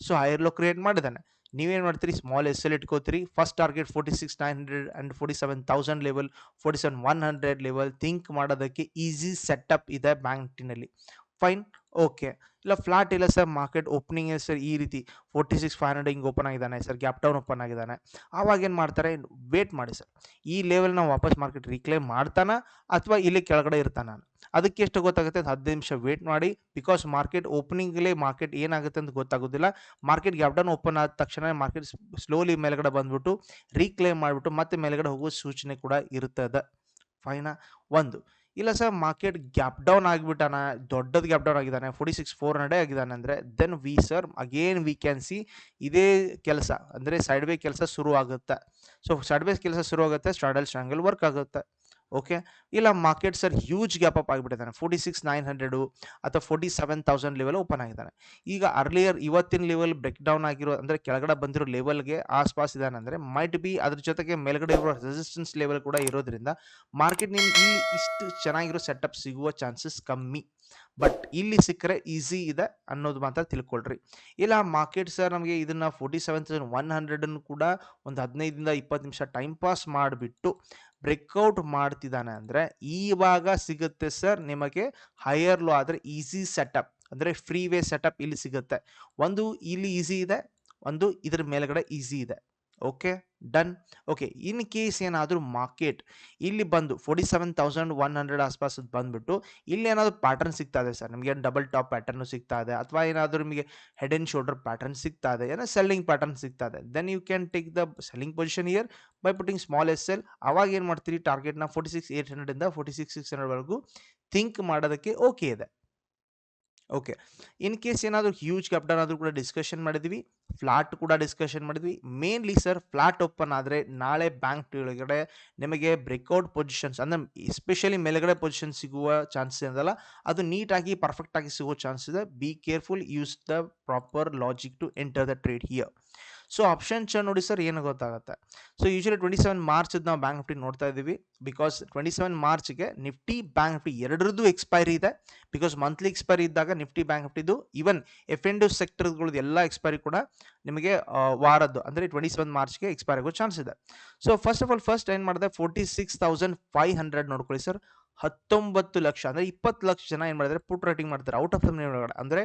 ಸೊ ಹೈಯರ್ ಲೋ ಕ್ರಿಯೇಟ್ ಮಾಡಿದ್ದಾನೆ. ನೀವೇನು ಮಾಡ್ತೀರಿ? Small S L ಇಟ್ಕೋತೀರಿ. First target forty six nine hundred and forty seven thousand level forty seven one hundred level think ಮಾಡೋದಕ್ಕೆ ಈಸಿ ಸೆಟಪ್ ಇದೆ ಬ್ಯಾಂಕ್ ಫೈನ್ ಓಕೆ ಇಲ್ಲ ಫ್ಲಾಟ್ ಇಲ್ಲ ಸರ್ ಮಾರ್ಕೆಟ್ ಓಪನಿಂಗ್ ಸರ್ ಈ ರೀತಿ ಫೋರ್ಟಿ ಸಿಕ್ಸ್ ಫೈವ್ ಹಂಡ್ರೆಡ್ ಹಿಂಗೆ ಓಪನ್ ಆಗಿದ್ದಾನೆ ಸರ್ ಗ್ಯಾಪ್ ಡೌನ್ ಓಪನ್ ಆಗಿದ್ದಾನೆ. ಆವಾಗ ಏನು ಮಾಡ್ತಾರೆ ವೇಟ್ ಮಾಡಿ ಸರ್ ಈ ಲೆವೆಲ್ನ ವಾಪಸ್ ಮಾರ್ಕೆಟ್ ರೀಕ್ಲೇಮ್ ಮಾಡ್ತಾನ ಅಥವಾ ಇಲ್ಲಿ ಕೆಳಗಡೆ ಇರ್ತಾನ ಅದಕ್ಕೆ ಎಷ್ಟು ಗೊತ್ತಾಗುತ್ತೆ ಹದಿನೈದು ನಿಮಿಷ ವೇಟ್ ಮಾಡಿ ಬಿಕಾಸ್ ಮಾರ್ಕೆಟ್ ಓಪನಿಂಗಲ್ಲೇ ಮಾರ್ಕೆಟ್ ಏನಾಗುತ್ತೆ ಅಂತ ಗೊತ್ತಾಗೋದಿಲ್ಲ. ಮಾರ್ಕೆಟ್ ಗ್ಯಾಪ್ ಡೌನ್ ಓಪನ್ ಆದ ತಕ್ಷಣ ಮಾರ್ಕೆಟ್ ಸ್ಲೋಲಿ ಮೇಲ್ಗಡೆ ಬಂದ್ಬಿಟ್ಟು ರೀಕ್ಲೇಮ್ ಮಾಡಿಬಿಟ್ಟು ಮತ್ತೆ ಮೇಲ್ಗಡೆ ಹೋಗೋ ಸೂಚನೆ ಕೂಡ ಇರ್ತದೆ. ಫೈನಾ ಒಂದು. ಇಲ್ಲ ಸರ್ ಮಾರ್ಕೆಟ್ ಗ್ಯಾಪ್ ಡೌನ್ ಆಗಿಬಿಟ್ಟಾನ, ದೊಡ್ಡದು ಗ್ಯಾಪ್ ಡೌನ್ ಆಗಿದ್ದಾನೆ ಫೋರ್ಟಿ ಸಿಕ್ಸ್ ಫೋರ್ ಹಂಡ್ರೆಡ್ ಆಗಿದ್ದಾನೆ ಅಂದರೆ then we sir again we can see ಇದೇ ಕೆಲಸ, ಅಂದರೆ ಸೈಡ್ ವೇ ಕೆಲಸ ಶುರು ಆಗುತ್ತೆ ಸೊ ಸೈಡ್ ವೇ ಕೆಲಸ ಶುರು ಆಗುತ್ತೆ ಸ್ಟ್ರಾಡಲ್ ಸ್ಟ್ರಾಂಗಲ್ ವರ್ಕ್ ಆಗುತ್ತೆ. ಓಕೆ ಇಲ್ಲ market sir huge gap up ಆಗಿಬಿಟ್ಟಿದ್ದಾನೆ. Forty six nine hundred ಅಥವಾ forty seven thousand level open ಆಗಿದ್ದಾನೆ. ಈಗ ಅರ್ಲಿಯರ್ ಇವತ್ತಿನ ಲೆವೆಲ್ ಬ್ರೇಕ್ ಡೌನ್ ಆಗಿರೋ, ಅಂದರೆ ಕೆಳಗಡೆ ಬಂದಿರೋ ಲೆವೆಲ್ಗೆ ಆಸ್ಪಾಸ್ ಇದ್ದಾನೆ ಅಂದರೆ ಮೈಟ್ ಬಿ ಅದ್ರ ಜೊತೆಗೆ ಮೇಲ್ಗಡೆ ಇರೋ ರೆಸಿಸ್ಟೆನ್ಸ್ ಲೆವೆಲ್ ಕೂಡ ಇರೋದ್ರಿಂದ ಮಾರ್ಕೆಟ್ ನಿಮ್ಗೆ ಇಲ್ಲಿ ಇಷ್ಟು ಚೆನ್ನಾಗಿರೋ ಸೆಟಪ್ ಸಿಗುವ ಚಾನ್ಸಸ್ ಕಮ್ಮಿ. ಬಟ್ ಇಲ್ಲಿ ಸಿಕ್ಕರೆ ಈಸಿ ಇದೆ ಅನ್ನೋದು ಮಾತ್ರ ತಿಳ್ಕೊಳ್ರಿ. ಇಲ್ಲ ಮಾರ್ಕೆಟ್ ಸರ್ ನಮಗೆ ಇದನ್ನು ಫೋರ್ಟಿ ಸೆವೆನ್ ತೌಸಂಡ್ ಒನ್ ಹಂಡ್ರೆಡನ್ನು ಕೂಡ ಒಂದು ಹದಿನೈದರಿಂದ ಇಪ್ಪತ್ತು ನಿಮಿಷ ಟೈಮ್ ಪಾಸ್ ಮಾಡಿಬಿಟ್ಟು ಬ್ರೇಕ್ಔಟ್ ಮಾಡ್ತಿದ್ದಾನೆ ಅಂದರೆ ಈವಾಗ ಸಿಗುತ್ತೆ ಸರ್ ನಿಮಗೆ ಹೈಯರ್ ಲೋ ಆದರೆ ಈಸಿ ಸೆಟಪ್ ಅಂದರೆ ಫ್ರೀ ವೇ ಸೆಟಪ್ ಇಲ್ಲಿ ಸಿಗುತ್ತೆ. ಒಂದು ಇಲ್ಲಿ ಈಸಿ ಇದೆ, ಒಂದು ಇದ್ರ ಮೇಲ್ಗಡೆ ಈಸಿ ಇದೆ. Okay, done. Okay, in case ಏನಾದರೂ ಮಾರ್ಕೆಟ್ ಇಲ್ಲಿ ಬಂದು forty seven thousand one hundred ಆಸ್ಪಾಸ್ ಬಂದುಬಿಟ್ಟು ಇಲ್ಲಿ ಏನಾದರೂ ಪ್ಯಾಟರ್ನ್ ಸಿಗ್ತಾ ಇದೆ ಸರ್, ನಿಮಗೆ ಡಬಲ್ ಟಾಪ್ ಪ್ಯಾಟರ್ನು ಸಿಗ್ತಾ ಇದೆ, ಅಥವಾ ಏನಾದರೂ ನಿಮಗೆ ಹೆಡ್ ಆ್ಯಂಡ್ ಶೋಲ್ಡರ್ ಪ್ಯಾಟರ್ನ್ ಸಿಗ್ತಾ ಇದೆ, ಏನೋ ಸೆಲ್ಲಿಂಗ್ ಪ್ಯಾಟರ್ನ್ ಸಿಗ್ತಾ ಇದೆ then you can take the selling position here by putting small S L ಅವಾಗ ಏನು ಮಾಡ್ತೀರಿ ಟಾರ್ಗೆಟ್ನ ಫೋರ್ಟಿ ಸಿಕ್ಸ್ ಏಯ್ಟ್ ಹಂಡ್ರೆಡಿಂದ ಫೋರ್ಟಿ ಸಿಕ್ಸ್ ಸಿಕ್ಸ್ ಹಂಡ್ರೆಡ್ವರೆಗೂ ಥಿಂಕ್ ಮಾಡೋದಕ್ಕೆ ಓಕೆ ಇದೆ. ಓಕೆ ಇನ್ ಕೇಸ್ ಏನಾದರೂ ಹ್ಯೂಜ್ ಕ್ಯಾಪಿಟಲ್ ಆದರೂ ಕೂಡ ಡಿಸ್ಕಷನ್ ಮಾಡಿದ್ವಿ. ಫ್ಲಾಟ್ ಕೂಡ ಡಿಸ್ಕಷನ್ ಮಾಡಿದ್ವಿ. ಮೇನ್ಲಿ ಸರ್ ಫ್ಲಾಟ್ ಓಪನ್ ಆದರೆ ನಾಳೆ ಬ್ಯಾಂಕ್ ಒಳಗಡೆ ನಿಮಗೆ ಬ್ರೇಕ್ಔಟ್ ಪೊಸಿಷನ್ಸ್ ಅಂದರೆ ಎಸ್ಪೆಷಲಿ ಮೇಲುಗಡೆ ಪೊಸಿಷನ್ ಸಿಗುವ ಚಾನ್ಸ್ ಏನಲ್ಲ ಅದು ನೀಟಾಗಿ ಪರ್ಫೆಕ್ಟಾಗಿ ಸಿಗೋ ಚಾನ್ಸ್ ಇದೆ. Be careful use the proper logic to enter the trade here so option ಚ ನೋಡಿ ಸರ್ ಏನು ಗೊತ್ತಾಗುತ್ತೆ? So usually twenty seven March ನಾವು ಬ್ಯಾಂಕ್ ನಿಫ್ಟಿ ನೋಡ್ತಾ ಇದ್ದೀವಿ. ಬಿಕಾಸ್ ಟ್ವೆಂಟಿ ಸೆವೆನ್ ಮಾರ್ಚ್ಗೆ ನಿಫ್ಟಿ ಬ್ಯಾಂಕ್ ನಿಫ್ಟಿ ಎರಡರದ್ದು ಎಕ್ಸ್ಪೈರಿ ಇದೆ. ಬಿಕಾಸ್ ಮಂತ್ಲಿ ಎಕ್ಸ್ಪೈರಿ ಇದ್ದಾಗ ನಿಫ್ಟಿ ಬ್ಯಾಂಕ್ ನಿಫ್ಟಿದು ಈವನ್ ಎಫ್ ಎನ್ ಡಿ ಸೆಕ್ಟರ್ಗಳದ್ದು ಎಲ್ಲ ಎಕ್ಸ್ಪೈರಿ ಕೂಡ ನಿಮಗೆ ವಾರದ್ದು, ಅಂದರೆ ಟ್ವೆಂಟಿ ಸೆವೆನ್ ಮಾರ್ಚ್ಗೆ ಎಕ್ಸ್ಪೈರ್ ಆಗೋ ಚಾನ್ಸ್ ಇದೆ. So first of all first ಏನು ಮಾಡಿದೆ? Forty six thousand five hundred ನೋಡ್ಕೊಳ್ಳಿ ಸರ್ ಹತ್ತೊಂಬತ್ತು ಲಕ್ಷ, ಅಂದರೆ ಇಪ್ಪತ್ತು ಲಕ್ಷ ಜನ ಏನು ಮಾಡಿದ್ರೆ? ಪುಟ್ ರೈಟಿಂಗ್ ಮಾಡ್ತಾರೆ ಔಟ್ ಆಫ್ ದ ಅಂದರೆ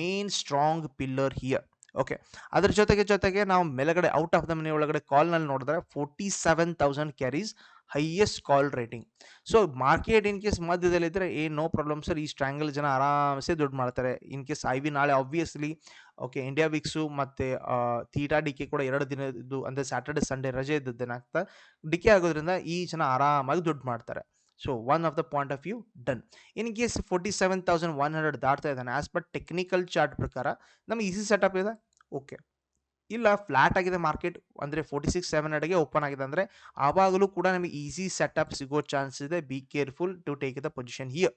main strong pillar here okay ಅದ್ರ ಜೊತೆಗೆ ಜೊತೆಗೆ ನಾವು ಮೇಲಗಡೆ ಔಟ್ ಆಫ್ ದ ಮನಿ ಒಳಗಡೆ ಕಾಲ್ನಲ್ಲಿ ನೋಡಿದ್ರೆ forty seven thousand carries highest call rating so market in case ಮಧ್ಯದಲ್ಲಿದ್ದರೆ a no problem sir ಈ ಸ್ಟ್ರ್ಯಾಂಗಲ್ ಜನ ಆರಾಮಸೆ ದುಡ್ಡು ಮಾಡ್ತಾರೆ. ಇನ್ ಕೇಸ್ ಐ ವಿ ನಾಳೆ ಆಬ್ವಿಯಸ್ಲಿ ಓಕೆ ಇಂಡಿಯಾ ವಿಕ್ಸು ಮತ್ತು ತೀಟಾ ಡಿಕೆ ಕೂಡ ಎರಡು ದಿನದ್ದು, ಅಂದರೆ ಸ್ಯಾಟರ್ಡೆ ಸಂಡೇ ರಜೆ ಇದ್ದದ್ದೇನಾಗ್ತಾ ಡಿಕೆ ಆಗೋದ್ರಿಂದ ಈ ಜನ ಆರಾಮಾಗಿ ದುಡ್ಡು ಮಾಡ್ತಾರೆ. So one of the point of view done in case forty seven thousand one hundred ದಾಟ್ತಾ ಇದ್ದಾನೆ ಆಸ್ ಪರ್ ಟೆಕ್ನಿಕಲ್ ಚಾರ್ಟ್ ಪ್ರಕಾರ ನಮ್ಮ ಈಸಿ ಸೆಟಪ್ ಇದೆ. ಓಕೆ ಇಲ್ಲ ಫ್ಲಾಟ್ ಆಗಿದೆ ಮಾರ್ಕೆಟ್ ಅಂದರೆ ಫೋರ್ಟಿ ಸಿಕ್ಸ್ ಸೆವೆನ್ ಹಂಡ್ರೆಡ್ಗೆ ಓಪನ್ ಆಗಿದೆ ಅಂದರೆ ಆವಾಗಲೂ ಕೂಡ ನಮಗೆ ಈಸಿ ಸೆಟಪ್ ಸಿಗೋ ಚಾನ್ಸ್ ಇದೆ. Be careful to take the position here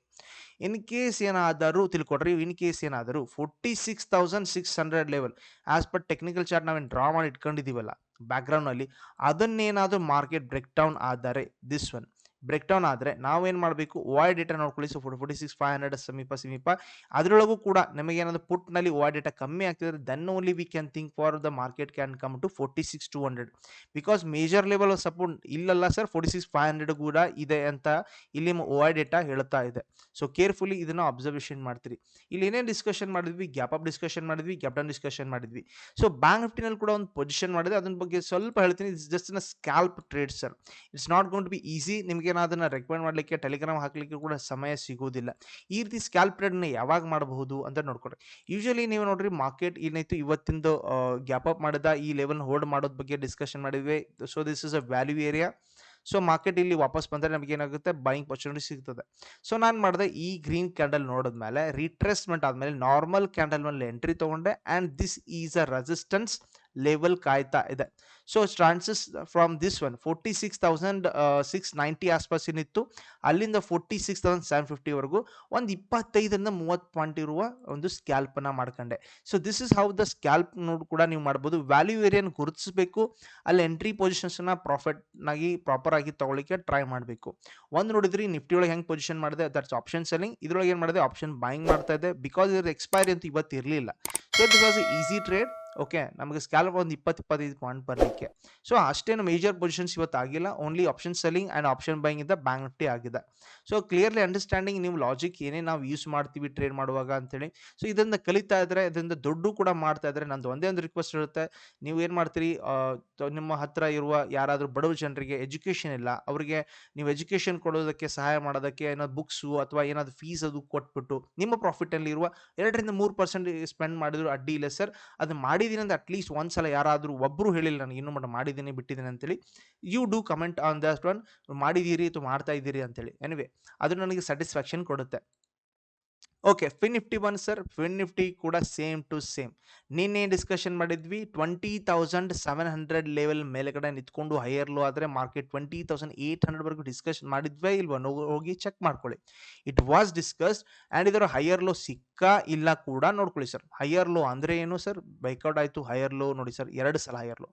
in case ಏನಾದರೂ ತಿಳ್ಕೊಡ್ರಿ ಇನ್ ಕೇಸ್ ಏನಾದರೂ forty six thousand six hundred level as per technical chart ನಾವೇನು ಡ್ರಾ ಮಾಡಿ ಇಟ್ಕೊಂಡಿದ್ದೀವಲ್ಲ ಬ್ಯಾಕ್ಗ್ರೌಂಡ್ನಲ್ಲಿ ಅದನ್ನೇನಾದರೂ ಮಾರ್ಕೆಟ್ ಬ್ರೇಕ್ ಡೌನ್ ಆದರೆ ದಿಸ್ ಒನ್ ಬ್ರೇಕ್ ಡೌನ್ ಆದರೆ ನಾವೇನು ಮಾಡಬೇಕು? ವಾಯ್ ಡೇಟಾ ನೋಡ್ಕೊಳ್ಳಿ. So four forty six five hundred ಸಮೀಪ ಸಮೀಪ. ಅದರೊಳಗೂ ಕೂಡ ನಮಗೇನಾದರೂ ಪುಟ್ನಲ್ಲಿ ವಾಯ್ ಡೇಟಾ ಕಮ್ಮಿ ಆಗ್ತಿದ್ರೆ then only we can think for the market can come to forty six two hundred because major level support ಇಲ್ಲಲ್ಲ sir forty six five hundred ಕೂಡ ಇದೆ ಅಂತ ಇಲ್ಲಿ ವಾಯ್ ಡೇಟಾ ಹೇಳ್ತಾ ಇದೆ. ಸೊ ಕೇರ್ಫುಲಿ ಇದನ್ನು ಅಬ್ಸರ್ವೇಷನ್ ಮಾಡ್ತೀರಿ. ಇಲ್ಲಿ ಏನೇನು ಡಿಸ್ಕಷನ್ ಮಾಡಿದ್ವಿ? ಗ್ಯಾಪ್ ಅಪ್ ಡಿಸ್ಕಷನ್ ಮಾಡಿದ್ವಿ ಗ್ಯಾಪ್ ಡೌನ್ ಡಿಸ್ಕಷನ್ ಮಾಡಿದ್ವಿ. ಸೊ ಬ್ಯಾಂಕ್ ನಿಫ್ಟಿನಲ್ಲಿ ಕೂಡ ಒಂದು ಪೊಸಿಷನ್ ಮಾಡಿದೆ. ಅದ್ರ ಬಗ್ಗೆ ಸ್ವಲ್ಪ ಹೇಳ್ತೀನಿ. It's just scalp trade sir it's not gonna be easy ನಿಮಗೆ ಅದನ್ನು ರೆಕಮೆಂಡ್ ಮಾಡಲಿಕ್ಕೆ ಟೆಲಿಗ್ರಾಮ್ ಹಾಕಲಿಕ್ಕೆ ಕೂಡ ಸಮಯ ಸಿಗೋದಿಲ್ಲ. ಈ ರೀತಿ ಸ್ಕ್ಯಾಲ್ಪ್ ಟ್ರೇಡ್ನ ಯಾವಾಗ ಮಾಡಬಹುದು ಅಂತ ನೋಡ್ಕೊಡ್ರಿ ಯೂಶಲಿ ನೀವು ನೋಡ್ರಿ ಮಾರ್ಕೆಟ್ ಏನಾಯ್ತು ಇವತ್ತಿಂದು ಗ್ಯಾಪ್ ಅಪ್ ಮಾಡಿದ, ಈ ಲೆವೆಲ್ ಹೋಲ್ಡ್ ಮಾಡೋದ್ ಬಗ್ಗೆ ಡಿಸ್ಕಷನ್ ಮಾಡಿದ್ವಿ. So this is a value area so market ಇಲ್ಲಿ ವಾಪಸ್ ಬಂದರೆ ನಮಗೆ ಏನಾಗುತ್ತೆ? ಬೈಯಿಂಗ್ ಆಪರ್ಚುನಿಟಿ ಸಿಗ್ತದೆ. ಸೊ ನಾನು ಮಾಡಿದೆ ಈ ಗ್ರೀನ್ ಕ್ಯಾಂಡಲ್ ನೋಡಿದ್ಮೇಲೆ ರಿಟ್ರೆಸ್ಮೆಂಟ್ ಆದಮೇಲೆ ನಾರ್ಮಲ್ ಕ್ಯಾಂಡಲ್ ಮೇಲೆ ಎಂಟ್ರಿ ತೊಗೊಂಡೆ and this is a resistance level ಕಾಯ್ತಾ ಇದೆ. So trances from this one forty six thousand six ninety ಆಸ್ಪಾಸ್ ಏನಿತ್ತು, ಅಲ್ಲಿಂದ ಫೋರ್ಟಿ ಸಿಕ್ಸ್ ತೌಸಂಡ್ ಸೆವೆನ್ ಫಿಫ್ಟಿವರೆಗೂ ಒಂದು ಇಪ್ಪತ್ತೈದರಿಂದ ಮೂವತ್ತು ಪಾಯಿಂಟ್ ಇರುವ ಒಂದು ಸ್ಕ್ಯಾಲ್ಪನ್ನು ಮಾಡ್ಕೊಂಡೆ. So this is how the scalp ನೋಡ್ ಕೂಡ ನೀವು ಮಾಡ್ಬೋದು. ವ್ಯಾಲ್ಯೂ ಏರಿಯನ್ ಗುರುತಿಸಬೇಕು. ಅಲ್ಲಿ ಎಂಟ್ರಿ ಪೊಸಿಷನ್ಸ್ನ ಪ್ರಾಫಿಟ್ನಾಗಿ ಪ್ರಾಪರ್ ಆಗಿ ತಗೊಳ್ಳಿಕ್ಕೆ ಟ್ರೈ ಮಾಡಬೇಕು. ಒಂದು ನೋಡಿದ್ರಿ ನಿಫ್ಟಿ ಒಳಗೆ ಹೆಂಗೆ ಪೊಸಿಷನ್ ಮಾಡಿದೆ ದಟ್ಸ್ ಆಪ್ಷನ್ ಸೆಲ್ಲಿಂಗ್ ಇದ್ರೊಳಗೆ ಏನು ಮಾಡಿದೆ ಆಪ್ಷನ್ ಬೈಯಿಂಗ್ ಮಾಡ್ತಾ ಇದೆ. ಬಿಕಾಸ್ ಇದ್ರ ಎಕ್ಸ್ಪೈರಿ ಅಂತ ಇವತ್ತು ಇರಲಿಲ್ಲ. So it was easy trade okay ನಮಗೆ ಸ್ಕ್ಯಾಲ್ ಒಂದು ಇಪ್ಪತ್ತು, ಇಪ್ಪತ್ತೈದು ಪಾಯಿಂಟ್ ಬರಲಿಕ್ಕೆ. ಸೊ ಅಷ್ಟೇನು ಮೇಜರ್ ಪೊಸಿಷನ್ಸ್ ಇವತ್ತು ಆಗಿಲ್ಲ. Only option selling and option buying ಇಂದ ಬ್ಯಾಂಕ್ ನಿಫ್ಟಿ ಆಗಿದೆ. ಸೊ ಕ್ಲಿಯರ್ಲಿ ಅಂಡರ್ಸ್ಟ್ಯಾಂಡಿಂಗ್ ನೀವು ಲಾಜಿಕ್ ಏನೇ ನಾವು ಯೂಸ್ ಮಾಡ್ತೀವಿ ಟ್ರೇಡ್ ಮಾಡುವಾಗ ಅಂತೇಳಿ. ಸೊ ಇದರಿಂದ ಕಲಿತಾ ಇದ್ರೆ, ಇದರಿಂದ ದುಡ್ಡು ಕೂಡ ಮಾಡ್ತಾ ಇದ್ರೆ ನಂದು ಒಂದೇ ಒಂದು ರಿಕ್ವೆಸ್ಟ್ ಇರುತ್ತೆ. ನೀವು ಏನು ಮಾಡ್ತೀರಿ? ನಿಮ್ಮ ಹತ್ರ ಇರುವ ಯಾರಾದರೂ ಬಡವ ಜನರಿಗೆ ಎಜುಕೇಷನ್ ಇಲ್ಲ. ಅವರಿಗೆ ನೀವು ಎಜುಕೇಷನ್ ಕೊಡೋದಕ್ಕೆ, ಸಹಾಯ ಮಾಡೋದಕ್ಕೆ ಏನಾದ್ರು ಬುಕ್ಸು ಅಥವಾ ಏನಾದ್ರು ಫೀಸ್ ಅದು ಕೊಟ್ಬಿಟ್ಟು ನಿಮ್ಮ ಪ್ರಾಫಿಟಲ್ಲಿ ಇರುವ ಎರಡರಿಂದ ಮೂರು ಪರ್ಸೆಂಟ್ ಸ್ಪೆಂಡ್ ಮಾಡಿದ್ರು ಅಡ್ಡಿ ಇಲ್ಲ ಸರ್ ಅದು ಮಾಡಿದ್ದೀನಿ ಅಂದ್ರೆ ಅಟ್ಲೀಸ್ಟ್ ಒಂದ್ಸಲ ಯಾರಾದರೂ ಒಬ್ಬರು ಹೇಳಿಲ್ಲ ನನಗೆ ಇನ್ನೂ ಮಟ್ಟ ಮಾಡಿದ್ದೀನಿ ಬಿಟ್ಟಿದ್ದೀನಿ ಅಂತೇಳಿ you do comment on this one ಮಾಡಿದ್ದೀರಿ ಅಥವಾ ಮಾಡ್ತಾ ಇದ್ದೀರಿ ಅಂತೇಳಿ. ಎನಿವೆ ಅದು ನನಗೆ ಸ್ಯಾಟಿಸ್ಫ್ಯಾಕ್ಷನ್ ಕೊಡುತ್ತೆ. ಓಕೆ ಫಿನ್ ನಿಫ್ಟಿ ಬಂದು ಸರ್ ಫಿನ್ ನಿಫ್ಟಿ ಕೂಡ ಸೇಮ್ ಟು ಸೇಮ್ ನಿನ್ನೆ ಡಿಸ್ಕಷನ್ ಮಾಡಿದ್ವಿ twenty thousand seven hundred level ಮೇಲೆಗಡೆ ನಿಂತ್ಕೊಂಡು ಹೈಯರ್ ಲೋ ಆದರೆ ಮಾರ್ಕೆಟ್ ಟ್ವೆಂಟಿ ತೌಸಂಡ್ ಏಯ್ಟ್ ಹಂಡ್ರೆಡ್ವರೆಗೂ ಡಿಸ್ಕಷನ್ ಮಾಡಿದ್ವೇ ಇಲ್ವಾ? ಹೋಗಿ ಚೆಕ್ ಮಾಡ್ಕೊಳ್ಳಿ. ಇಟ್ ವಾಸ್ ಡಿಸ್ಕಸ್ಡ್ ಆ್ಯಂಡ್ ಇದರ ಹೈಯರ್ ಲೋ ಸಿಕ್ಕಾ ಇಲ್ಲ ಕೂಡ ನೋಡ್ಕೊಳ್ಳಿ ಸರ್ ಹೈಯರ್ ಲೋ ಅಂದರೆ ಏನು ಸರ್ ಬೈಕೌಟ್ ಆಯಿತು ಹೈಯರ್ ಲೋ ನೋಡಿ ಸರ್ ಎರಡು ಸಲ ಹೈಯರ್ ಲೋ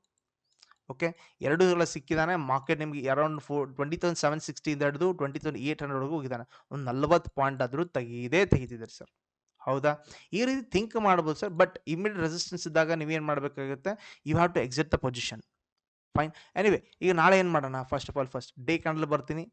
ಓಕೆ? ಎರಡು ಸಲ ಸಿಕ್ಕಿದಾನೆ, ಮಾರ್ಕೆಟ್ ನಿಮಗೆ around four twenty thousand seven ಸಿಕ್ಸ್ಟಿಯಿಂದ ಹಿಡಿದು ಟ್ವೆಂಟಿ ತೌಸಂಡ್ ಏಯ್ಟ್ ಹಂಡ್ರೆಡ್ವರೆಗೂ ಹೋಗಿದ್ದಾನೆ ಒಂದು ನಲ್ವತ್ತು ಪಾಯಿಂಟ್ ಆದರೂ ತೆಗೀದೇ ತೆಗಿತಿದ್ದಾರೆ ಸರ್. ಹೌದಾ? ಈ ರೀತಿ ಥಿಂಕ್ ಮಾಡ್ಬೋದು ಸರ್ ಬಟ್ ಇಮಿಡಿಯೇಟ್ ರೆಸಿಸ್ಟೆನ್ಸ್ ಇದ್ದಾಗ ನೀವೇನು ಮಾಡಬೇಕಾಗುತ್ತೆ? You have to exit the position fine anyway ಈಗ ನಾಳೆ ಏನು ಮಾಡೋಣ? First of all first day candle ಬರ್ತೀನಿ.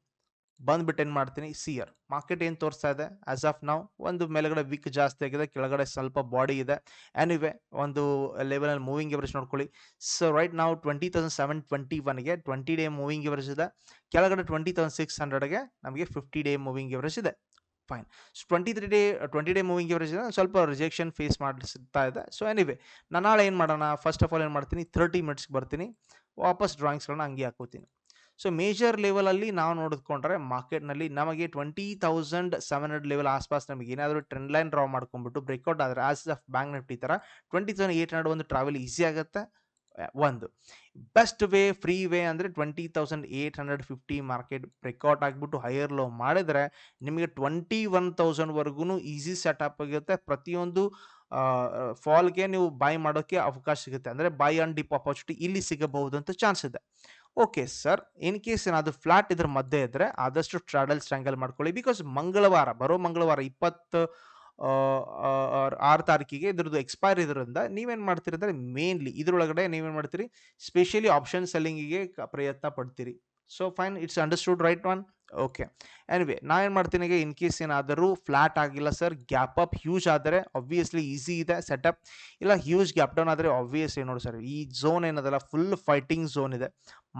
ಬಂದ್ಬಿಟ್ಟು ಏನು ಮಾಡ್ತೀನಿ? ಸಿಯರ್ ಮಾರ್ಕೆಟ್ ಏನು ತೋರಿಸ್ತಾ ಇದೆ? ಆಸ್ ಆಫ್ ನಾವು ಒಂದು ಮೇಲ್ಗಡೆ ವಿಕ್ ಜಾಸ್ತಿ ಆಗಿದೆ. ಕೆಳಗಡೆ ಸ್ವಲ್ಪ ಬಾಡಿ ಇದೆ. ಎನಿವೆ ಒಂದು ಲೆವೆಲಲ್ಲಿ ಮೂವಿಂಗ್ ಎವರೇಜ್ ನೋಡ್ಕೊಳ್ಳಿ. ಸೊ ರೈಟ್ ನಾವು ಟ್ವೆಂಟಿ ತೌಸಂಡ್ ಸೆವೆನ್ ಟ್ವೆಂಟಿ ಒನ್ಗೆ ಟ್ವೆಂಟಿ ಡೇ ಮೂವಿಂಗ್ ಎವರೇಜ್ ಇದೆ. ಕೆಳಗಡೆ ಟ್ವೆಂಟಿ ತೌಸಂಡ್ ಸಿಕ್ಸ್ ಹಂಡ್ರೆಡ್ಗೆ ನಮಗೆ ಫಿಫ್ಟಿ ಡೇ ಮೂವಿಂಗ್ ಎವರೇಜ್ ಇದೆ. Fine so twenty three day twenty day moving average ಇದೆ. ಸ್ವಲ್ಪ ರಿಜೆಕ್ಷನ್ ಫೇಸ್ ಮಾಡಿಸ್ತಾ ಇದೆ. ಸೊ ಎನಿವೆ ನಾನು ನಾಳೆ ಏನು ಮಾಡೋಣ? ಫಸ್ಟ್ ಆಫ್ ಆಲ್ ಏನು ಮಾಡ್ತೀನಿ? ತರ್ಟಿ ಮಿನಿಟ್ಸ್ಗೆ ಬರ್ತೀನಿ. ವಾಪಸ್ ಡ್ರಾಯಿಂಗ್ಸ್ಗಳನ್ನ ಹಂಗೆ ಹಾಕೋತೀನಿ ಸೊ ಮೇಜರ್ ಲೆವೆಲಲ್ಲಿ ನಾವು ನೋಡಿದ್ಕೊಂಡ್ರೆ ಮಾರ್ಕೆಟ್ನಲ್ಲಿ ನಮಗೆ twenty thousand seven hundred level ಆಸ್ಪಾಸ್ ನಮಗೆ ಏನಾದರೂ ಟ್ರೆಂಡ್ ಲೈನ್ ಡ್ರಾ ಮಾಡ್ಕೊಂಡ್ಬಿಟ್ಟು ಬ್ರೇಕ್ಔಟ್ ಆದರೆ ಆಸ್ ಆಫ್ ಬ್ಯಾಂಕ್ ನಿಫ್ಟಿ ಥರ ಟ್ವೆಂಟಿ ತೌಸಂಡ್ ಏಟ್ ಹಂಡ್ರೆಡ್ ಒಂದು ಟ್ರಾವೆಲ್ ಈಸಿ ಆಗುತ್ತೆ ಒಂದು. ಬೆಸ್ಟ್ ವೇ, ಫ್ರೀ ವೇ ಅಂದರೆ twenty thousand eight hundred fifty market breakout ಆಗಿಬಿಟ್ಟು ಹೈಯರ್ ಲೋ ಮಾಡಿದರೆ ನಿಮಗೆ ಟ್ವೆಂಟಿ ಒನ್ ತೌಸಂಡ್ವರೆಗೂ ಈಸಿ ಸೆಟಪ್ ಆಗಿರುತ್ತೆ. ಪ್ರತಿಯೊಂದು ಫಾಲ್ಗೆ ನೀವು ಬೈ ಮಾಡೋಕ್ಕೆ ಅವಕಾಶ ಸಿಗುತ್ತೆ. ಅಂದರೆ ಬೈ ಆನ್ ಡಿಪ್ ಅಪರ್ಚುನಿಟಿ ಇಲ್ಲಿ ಸಿಗಬಹುದು ಅಂತ ಚಾನ್ಸ್ ಇದೆ. ಓಕೆ ಸರ್, ಇನ್ ಕೇಸ್ ಏನಾದರೂ ಫ್ಲಾಟ್ ಇದ್ರ ಮಧ್ಯೆ ಇದ್ದರೆ ಆದಷ್ಟು ಟ್ರಾಡಲ್ ಸ್ಟ್ರ್ಯಾಂಗಲ್ ಮಾಡ್ಕೊಳ್ಳಿ. ಬಿಕಾಸ್ ಮಂಗಳವಾರ, ಬರೋ ಮಂಗಳವಾರ ಇಪ್ಪತ್ತು ಆರು ತಾರೀಕಿಗೆ ಇದ್ರದ್ದು ಎಕ್ಸ್ಪೈರ್ ಇದ್ರಿಂದ ನೀವೇನು ಮಾಡ್ತೀರಿ ಅಂದರೆ ಮೇನ್ಲಿ ಇದರೊಳಗಡೆ ನೀವೇನು ಮಾಡ್ತೀರಿ? ಸ್ಪೆಷಲಿ ಆಪ್ಷನ್ ಸೆಲ್ಲಿಂಗಿಗೆ ಪ್ರಯತ್ನ ಪಡ್ತೀರಿ. So fine it's understood right one okay anyway ನಾ ಏನು ಮಾಡ್ತೀನಿ ಇನ್ ಕೇಸ್ ಏನಾದರೂ ಫ್ಲಾಟ್ ಆಗಿಲ್ಲ ಸರ್ ಗ್ಯಾಪ್ ಅಪ್ ಹ್ಯೂಜ್ ಆದರೆ ಆಬ್ವಿಯಸ್ಲಿ ಈಸಿ ಇದೆ ಸೆಟಪ್ ಇಲ್ಲ ಹ್ಯೂಜ್ ಗ್ಯಾಪ್ ಡೌನ್ ಆದರೆ ಆಬ್ವಿಯಸ್ಲಿ ನೋಡಿ ಸರ್ ಈ ಝೋನ್ ಏನದಲ್ಲ ಫುಲ್ ಫೈಟಿಂಗ್ ಝೋನ್ ಇದೆ.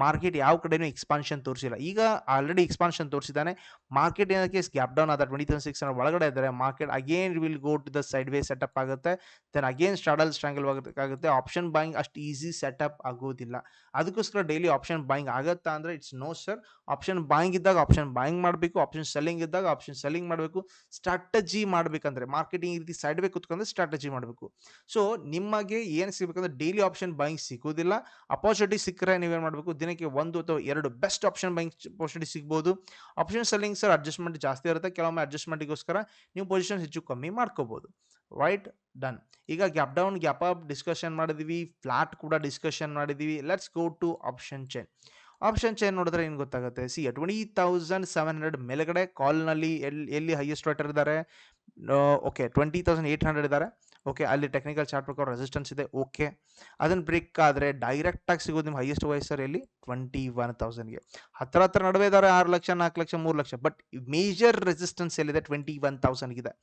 ಮಾರ್ಕೆಟ್ ಯಾವ ಕಡೆಯೂ ಎಕ್ಸ್ಪಾನ್ಷನ್ ತೋರಿಸಿಲ್ಲ. ಈಗ ಆಲ್ರೆಡಿ ಎಕ್ಸ್ಪಾನ್ಷನ್ ತೋರಿಸಿದ್ದಾನೆ. ಮಾರ್ಕೆಟ್ ಏನಕ್ಕೆ ಗ್ಯಾಪ್ ಡೌನ್ ಆದ ಟ್ವೆಂಟಿ ತೌಸಂಡ್ ಸಿಕ್ಸ್ ಒಳಗಡೆ ಇದ್ದರೆ market again will go to the side way setup ಆಗುತ್ತೆ. ದೆನ್ ಅಗೇನ್ ಸ್ಟಾಡಲ್ ಸ್ಟ್ರಾಂಗಲ್ ಆಗುತ್ತೆ ಆಪ್ಷನ್ ಬಾಯಿಂಗ್ ಅಷ್ಟು ಈಸಿ ಸೆಟಪ್ ಆಗೋದಿಲ್ಲ. ಅದಕ್ಕೋಸ್ಕರ ಡೈಲಿ ಆಪ್ಷನ್ ಬಾಯಿಂಗ್ ಆಗುತ್ತಾ ಅಂದರೆ it's no sir option buying ಇದ್ದಾಗ ಆಪ್ಷನ್ ಬಾಯಿಂಗ್ ಮಾಡಬೇಕು ಆಪ್ಷನ್ ಸೆಲ್ಲಿಂಗ್ ಇದ್ದಾಗ ಆಪ್ಷನ್ ಸೆಲ್ಲಿಂಗ್ ಮಾಡಬೇಕು ಸ್ಟ್ರಾಟಜಿ ಮಾಡಬೇಕಂದ್ರೆ ಮಾರ್ಕೆಟಿಂಗ್ ರೀತಿ ಸೈಡ್ ವೇ ಕುತ್ಕೊಂಡ್ರೆ ಸ್ಟ್ರಾಟಜಿ ಮಾಡಬೇಕು. ಸೊ ನಿಮಗೆ ಏನು ಸಿಗಬೇಕಂದ್ರೆ ಡೈಲಿ ಆಪ್ಷನ್ ಬಾಯಿಂಗ್ ಸಿಗೋದಿಲ್ಲ. ಅಪಾರ್ಚುನಿಟಿ ಸಿಕ್ಕರೆ ನೀವೇನು ಮಾಡಬೇಕು? ದಿನಕ್ಕೆ ಒಂದು ಅಥವಾ ಎರಡು ಬೆಸ್ಟ್ ಆಪ್ಷನ್ ಬಾಯಿಂಗ್ ಅಪಾರ್ಚುನಿಟಿ ಸಿಗ್ಬೋದು. ಆಪ್ಷನ್ ಸೆಲ್ಲಿಂಗ್ ಸರ್ ಅಡ್ಜಸ್ಟ್ಮೆಂಟ್ ಜಾಸ್ತಿ ಇರುತ್ತೆ. ಕೆಲವೊಮ್ಮೆ ಅಡ್ಜಸ್ಟ್ಮೆಂಟಿಗೋಸ್ಕರ ನೀವು ಪೊಸಿಷನ್ ಹೆಚ್ಚು ಕಮ್ಮಿ ಮಾಡ್ಕೋಬೋದು. ರೈಟ್ ಡನ್ ಈಗ gap down gap up discussion ಮಾಡಿದ್ವಿ. ಫ್ಲಾಟ್ ಕೂಡ ಡಿಸ್ಕಷನ್ ಮಾಡಿದ್ವಿ. Let's go to option chain option chain ನೋಡಿದ್ರೆ ಏನು ಗೊತ್ತಾಗುತ್ತೆ? See twenty thousand seven hundred ಮೇಲ್ಗಡೆ ಕಾಲ್ನಲ್ಲಿ ಎಲ್ಲಿ ಎಲ್ಲಿ ಹೈಯೆಸ್ಟ್ ರೇಟರ್ ಇದ್ದಾರೆ? Okay twenty thousand eight hundred ಇದ್ದಾರೆ. ಓಕೆ ಅಲ್ಲಿ ಟೆಕ್ನಿಕಲ್ ಚಾರ್ಟ್ ಪ್ರಕಾರ ರೆಸಿಸ್ಟೆನ್ಸ್ ಇದೆ. ಓಕೆ ಅದನ್ನು ಬ್ರೇಕ್ ಆದರೆ ಡೈರೆಕ್ಟಾಗಿ ಸಿಗೋದು ನಿಮ್ಮ ಹೈಯೆಸ್ಟ್ ವಯಸ್ಸರ್ ಎಲ್ಲಿ? ಟ್ವೆಂಟಿ ಒನ್ ತೌಸಂಡ್ಗೆ ಹತ್ರ ಹತ್ರ ನಡುವೆ ಇದ್ದಾರೆ ಆರು ಲಕ್ಷ, ನಾಲ್ಕು ಲಕ್ಷ, ಮೂರು ಲಕ್ಷ. ಬಟ್ ಮೇಜರ್ ರೆಸಿಸ್ಟೆನ್ಸ್ ಎಲ್ಲಿದೆ? Twenty one ತೌಸಂಡ್ಗಿದೆ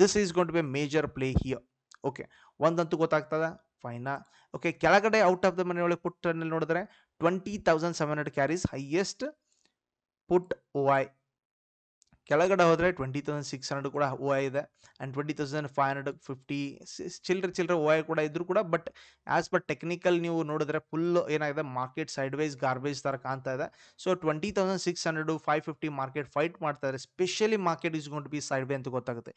this is gonna be major play here okay ಒಂದಂತೂ ಗೊತ್ತಾಗ್ತದೆ? ಫೈನಾ ಓಕೆ ಕೆಳಗಡೆ ಔಟ್ ಆಫ್ ದ ಮನೆ ಒಳಗೆ ಪುಟ್ಟನಲ್ಲಿ ನೋಡಿದ್ರೆ twenty thousand seven hundred carries highest put O I ಕೆಳಗಡೆ ಹೋದರೆ ಟ್ವೆಂಟಿ ತೌಸಂಡ್ ಸಿಕ್ಸ್ ಹಂಡ್ರೆಡ್ ಕೂಡ ಓ ಐ ಇದೆ and twenty thousand five hundred fifty ಚಿಲ್ಲರೆ ಚಿಲ್ಲರೆ ಓ ಐ ಕೂಡ ಇದ್ದರೂ ಕೂಡ ಬಟ್ ಆ್ಯಸ್ ಪರ್ ಟೆಕ್ನಿಕಲ್ ನೀವು ನೋಡಿದ್ರೆ ಫುಲ್ ಏನಾಗಿದೆ ಮಾರ್ಕೆಟ್ ಸೈಡ್ ವೈಸ್ ಗಾರ್ಬೇಜ್ ಥರ ಕಾಣ್ತಾ ಇದೆ. So twenty thousand six hundred five fifty market fight ಮಾಡ್ತಾ ಇದ್ದಾರೆ specially market is gonna be side way ಅಂತ ಗೊತ್ತಾಗುತ್ತೆ.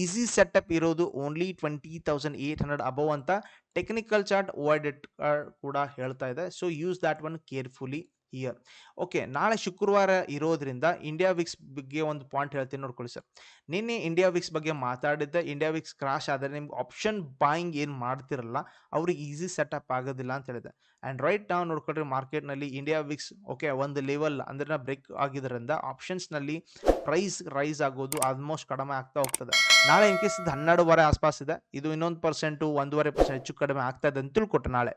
ಈಸಿ ಸೆಟಪ್ ಇರೋದು only twenty thousand eight hundred above ಅಂತ technical chart O I data ಕೂಡ ಹೇಳ್ತಾ ಇದೆ. So use that one carefully here okay, ನಾಳೆ ಶುಕ್ರವಾರ ಇರೋದ್ರಿಂದ ಇಂಡಿಯಾ ವಿಕ್ಸ್ ಬಗ್ಗೆ ಒಂದು ಪಾಯಿಂಟ್ ಹೇಳ್ತೀನಿ ನೋಡ್ಕೊಳ್ಳಿ ಸರ್ ನಿನ್ನೆ ಇಂಡಿಯಾ ವಿಕ್ಸ್ ಬಗ್ಗೆ ಮಾತಾಡಿದ್ದೆ. ಇಂಡಿಯಾ ವಿಕ್ಸ್ ಕ್ರಾಶ್ ಆದರೆ ನಿಮ್ಗೆ ಆಪ್ಷನ್ ಬಾಯಿಂಗ್ ಏನು ಮಾಡ್ತಿರಲ್ಲ, ಅವ್ರಿಗೆ ಈಸಿ ಸೆಟಪ್ ಆಗೋದಿಲ್ಲ ಅಂತ ಹೇಳಿದೆ. ಆ್ಯಂಡ್ ರೈಟ್ ನಾವು ನೋಡ್ಕೊಂಡ್ರೆ ಮಾರ್ಕೆಟ್ನಲ್ಲಿ ಇಂಡಿಯಾ ವಿಕ್ಸ್ ಓಕೆ ಒಂದು ಲೆವೆಲ್ ಅಂದ್ರೆ ಬ್ರೇಕ್ ಆಗಿದ್ದರಿಂದ ಆಪ್ಷನ್ಸ್ನಲ್ಲಿ ಪ್ರೈಸ್ ರೈಸ್ ಆಗೋದು ಆಲ್ಮೋಸ್ಟ್ ಕಡಿಮೆ ಆಗ್ತಾ ಹೋಗ್ತದೆ. ನಾಳೆ ಇನ್ ಕೇಸ್ ಇದು ಹನ್ನೆರಡುವರೆ ಆಸ್ಪಾಸ್ ಇದೆ, ಇದು ಇನ್ನೊಂದು ಪರ್ಸೆಂಟು ಒಂದೂವರೆ ಪರ್ಸೆಂಟ್ ಹೆಚ್ಚು ಕಡಿಮೆ ಆಗ್ತಾ ಇದೆ ಅಂತ ತಿಳ್ಕೊಟ್ಟೆ ನಾಳೆ.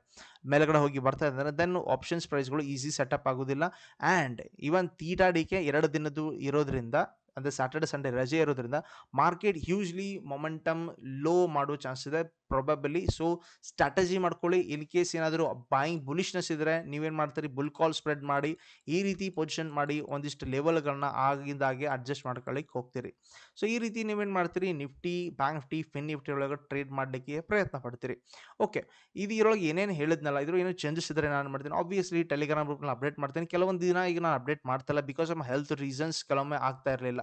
ಮೇಲ್ಗಡೆ ಹೋಗಿ ಬರ್ತಾ ಇದ್ದಾರೆ ದೆನ್ ಆಪ್ಷನ್ಸ್ ಪ್ರೈಸ್ಗಳು ಈಸಿ ಸೆಟಪ್ ಆಗೋದಿಲ್ಲ. ಆ್ಯಂಡ್ ಇವನ್ ತೀಟಾಡಿಕೆ ಎರಡು ದಿನದ್ದು ಇರೋದ್ರಿಂದ ಅಂದರೆ ಸ್ಯಾಟರ್ಡೆ ಸಂಡೇ ರಜೆ ಇರೋದ್ರಿಂದ ಮಾರ್ಕೆಟ್ ಹ್ಯೂಜ್ಲಿ ಮೊಮೆಂಟಮ್ ಲೋ ಮಾಡೋ ಚಾನ್ಸ್ ಇದೆ ಪ್ರೊಬಬಲಿ ಸೊ ಸ್ಟ್ರಾಟಜಿ ಮಾಡ್ಕೊಳ್ಳಿ. ಇನ್ ಕೇಸ್ ಏನಾದರೂ ಬಾಯಿಂಗ್ ಬುಲಿಶ್ನೆಸ್ ಇದ್ದರೆ ನೀವೇನು ಮಾಡ್ತೀರಿ? ಬುಲ್ ಕಾಲ್ ಸ್ಪ್ರೆಡ್ ಮಾಡಿ, ಈ ರೀತಿ ಪೊಸಿಷನ್ ಮಾಡಿ ಒಂದಿಷ್ಟು ಲೆವೆಲ್ಗಳನ್ನ ಆಗಿಂದಾಗೆ ಅಡ್ಜಸ್ಟ್ ಮಾಡ್ಕೊಳ್ಳಿಕ್ಕೆ ಹೋಗ್ತೀರಿ. ಸೊ ಈ ರೀತಿ ನೀವೇನು ಮಾಡ್ತೀರಿ? Nifty bank Nifty fin Nifty ಒಳಗೆ ಟ್ರೇಡ್ ಮಾಡಲಿಕ್ಕೆ ಪ್ರಯತ್ನ ಪಡ್ತೀರಿ. ಓಕೆ ಇದು ಇದ್ರೊಳಗೆ ಏನೇನು ಹೇಳಿದ್ನಲ್ಲ ಇದ್ರೂ ಏನೋ ಚೇಂಜಸ್ ಇದ್ರೆ ನಾನು ಮಾಡ್ತೀನಿ. ಆಬ್ವಿಯಸ್ಲಿ ಟೆಲಿಗ್ರಾಮ್ ಗ್ರೂಪ್ನ ಅಪ್ಡೇಟ್ ಮಾಡ್ತೀನಿ. ಕೆಲವೊಂದು ದಿನ ಈಗ ನಾನು ಅಪ್ಡೇಟ್ ಮಾಡ್ತಲ್ಲ. ಬಿಕಾಸ್ ಆಫ್ ಹೆಲ್ತ್ ರೀಸನ್ಸ್ ಕೆಲವೊಮ್ಮೆ ಆಗ್ತಾ ಇರಲಿಲ್ಲ.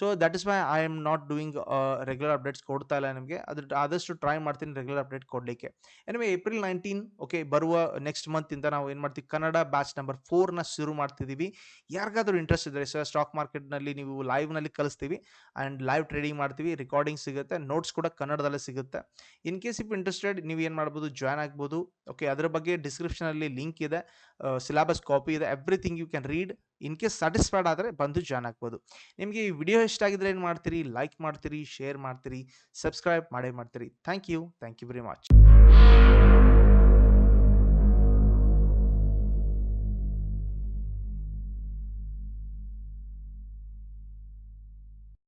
So that is why I am not doing regular updates ಕೊಡ್ತಾ ಇಲ್ಲ ನಿಮಗೆ. ಅದ್ರ ಆದಷ್ಟು ಟ್ರೈ ಮಾಡ್ತೀನಿ ರೆಗ್ಯುಲರ್ ಅಪ್ಡೇಟ್ ಕೊಡಲಿಕ್ಕೆ. ಎನಿವೆ ಏಪ್ರಿಲ್ ನೈನ್ಟೀನ್ ಓಕೆ ಬರುವ ನೆಕ್ಸ್ಟ್ ಮಂತಿಂದ ನಾವು ಏನು ಮಾಡ್ತೀವಿ? ಕನ್ನಡ ಬ್ಯಾಚ್ ನಂಬರ್ ಫೋರ್ನ ಶುರು ಮಾಡ್ತಿದ್ದೀವಿ. ಯಾರಿಗಾದ್ರೂ ಇಂಟ್ರೆಸ್ಟ್ ಇದ್ದರೆ ಸರ್ ಸ್ಟಾಕ್ ಮಾರ್ಕೆಟ್ನಲ್ಲಿ ನೀವು ಲೈವ್ನಲ್ಲಿ ಕಲಿಸ್ತೀವಿ ಆ್ಯಂಡ್ ಲೈವ್ ಟ್ರೇಡಿಂಗ್ ಮಾಡ್ತೀವಿ. ರೆಕಾರ್ಡಿಂಗ್ ಸಿಗುತ್ತೆ. ನೋಟ್ಸ್ ಕೂಡ ಕನ್ನಡದಲ್ಲೇ ಸಿಗುತ್ತೆ. ಇನ್ ಕೇಸ್ ಇಫ್ ಇಂಟ್ರೆಸ್ಟೆಡ್ ನೀವು ಏನು ಮಾಡ್ಬೋದು? ಜಾಯ್ನ್ ಆಗ್ಬೋದು. ಓಕೆ ಅದರ ಬಗ್ಗೆ ಡಿಸ್ಕ್ರಿಪ್ಷನಲ್ಲಿ ಲಿಂಕ್ ಇದೆ. ಸಿಲೆಬಸ್ ಕಾಪಿ ಇದೆ. Everything you can read in case satisfied ಆದರೆ ಬಂದು ಜಾಯ್ನ್ ಆಗ್ಬೋದು. ನಿಮಗೆ ಈ ವಿಡಿಯೋ ಇಷ್ಟ ಆಗಿದ್ರೆ ಏನು ಮಾಡ್ತೀರಿ? ಲೈಕ್ ಮಾಡ್ತೀರಿ ಶೇರ್ ಮಾಡ್ತೀರಿ ಸಬ್ಸ್ಕ್ರೈಬ್ ಮಾಡೇ ಮಾಡ್ತೀರಿ. Thank you thank you very much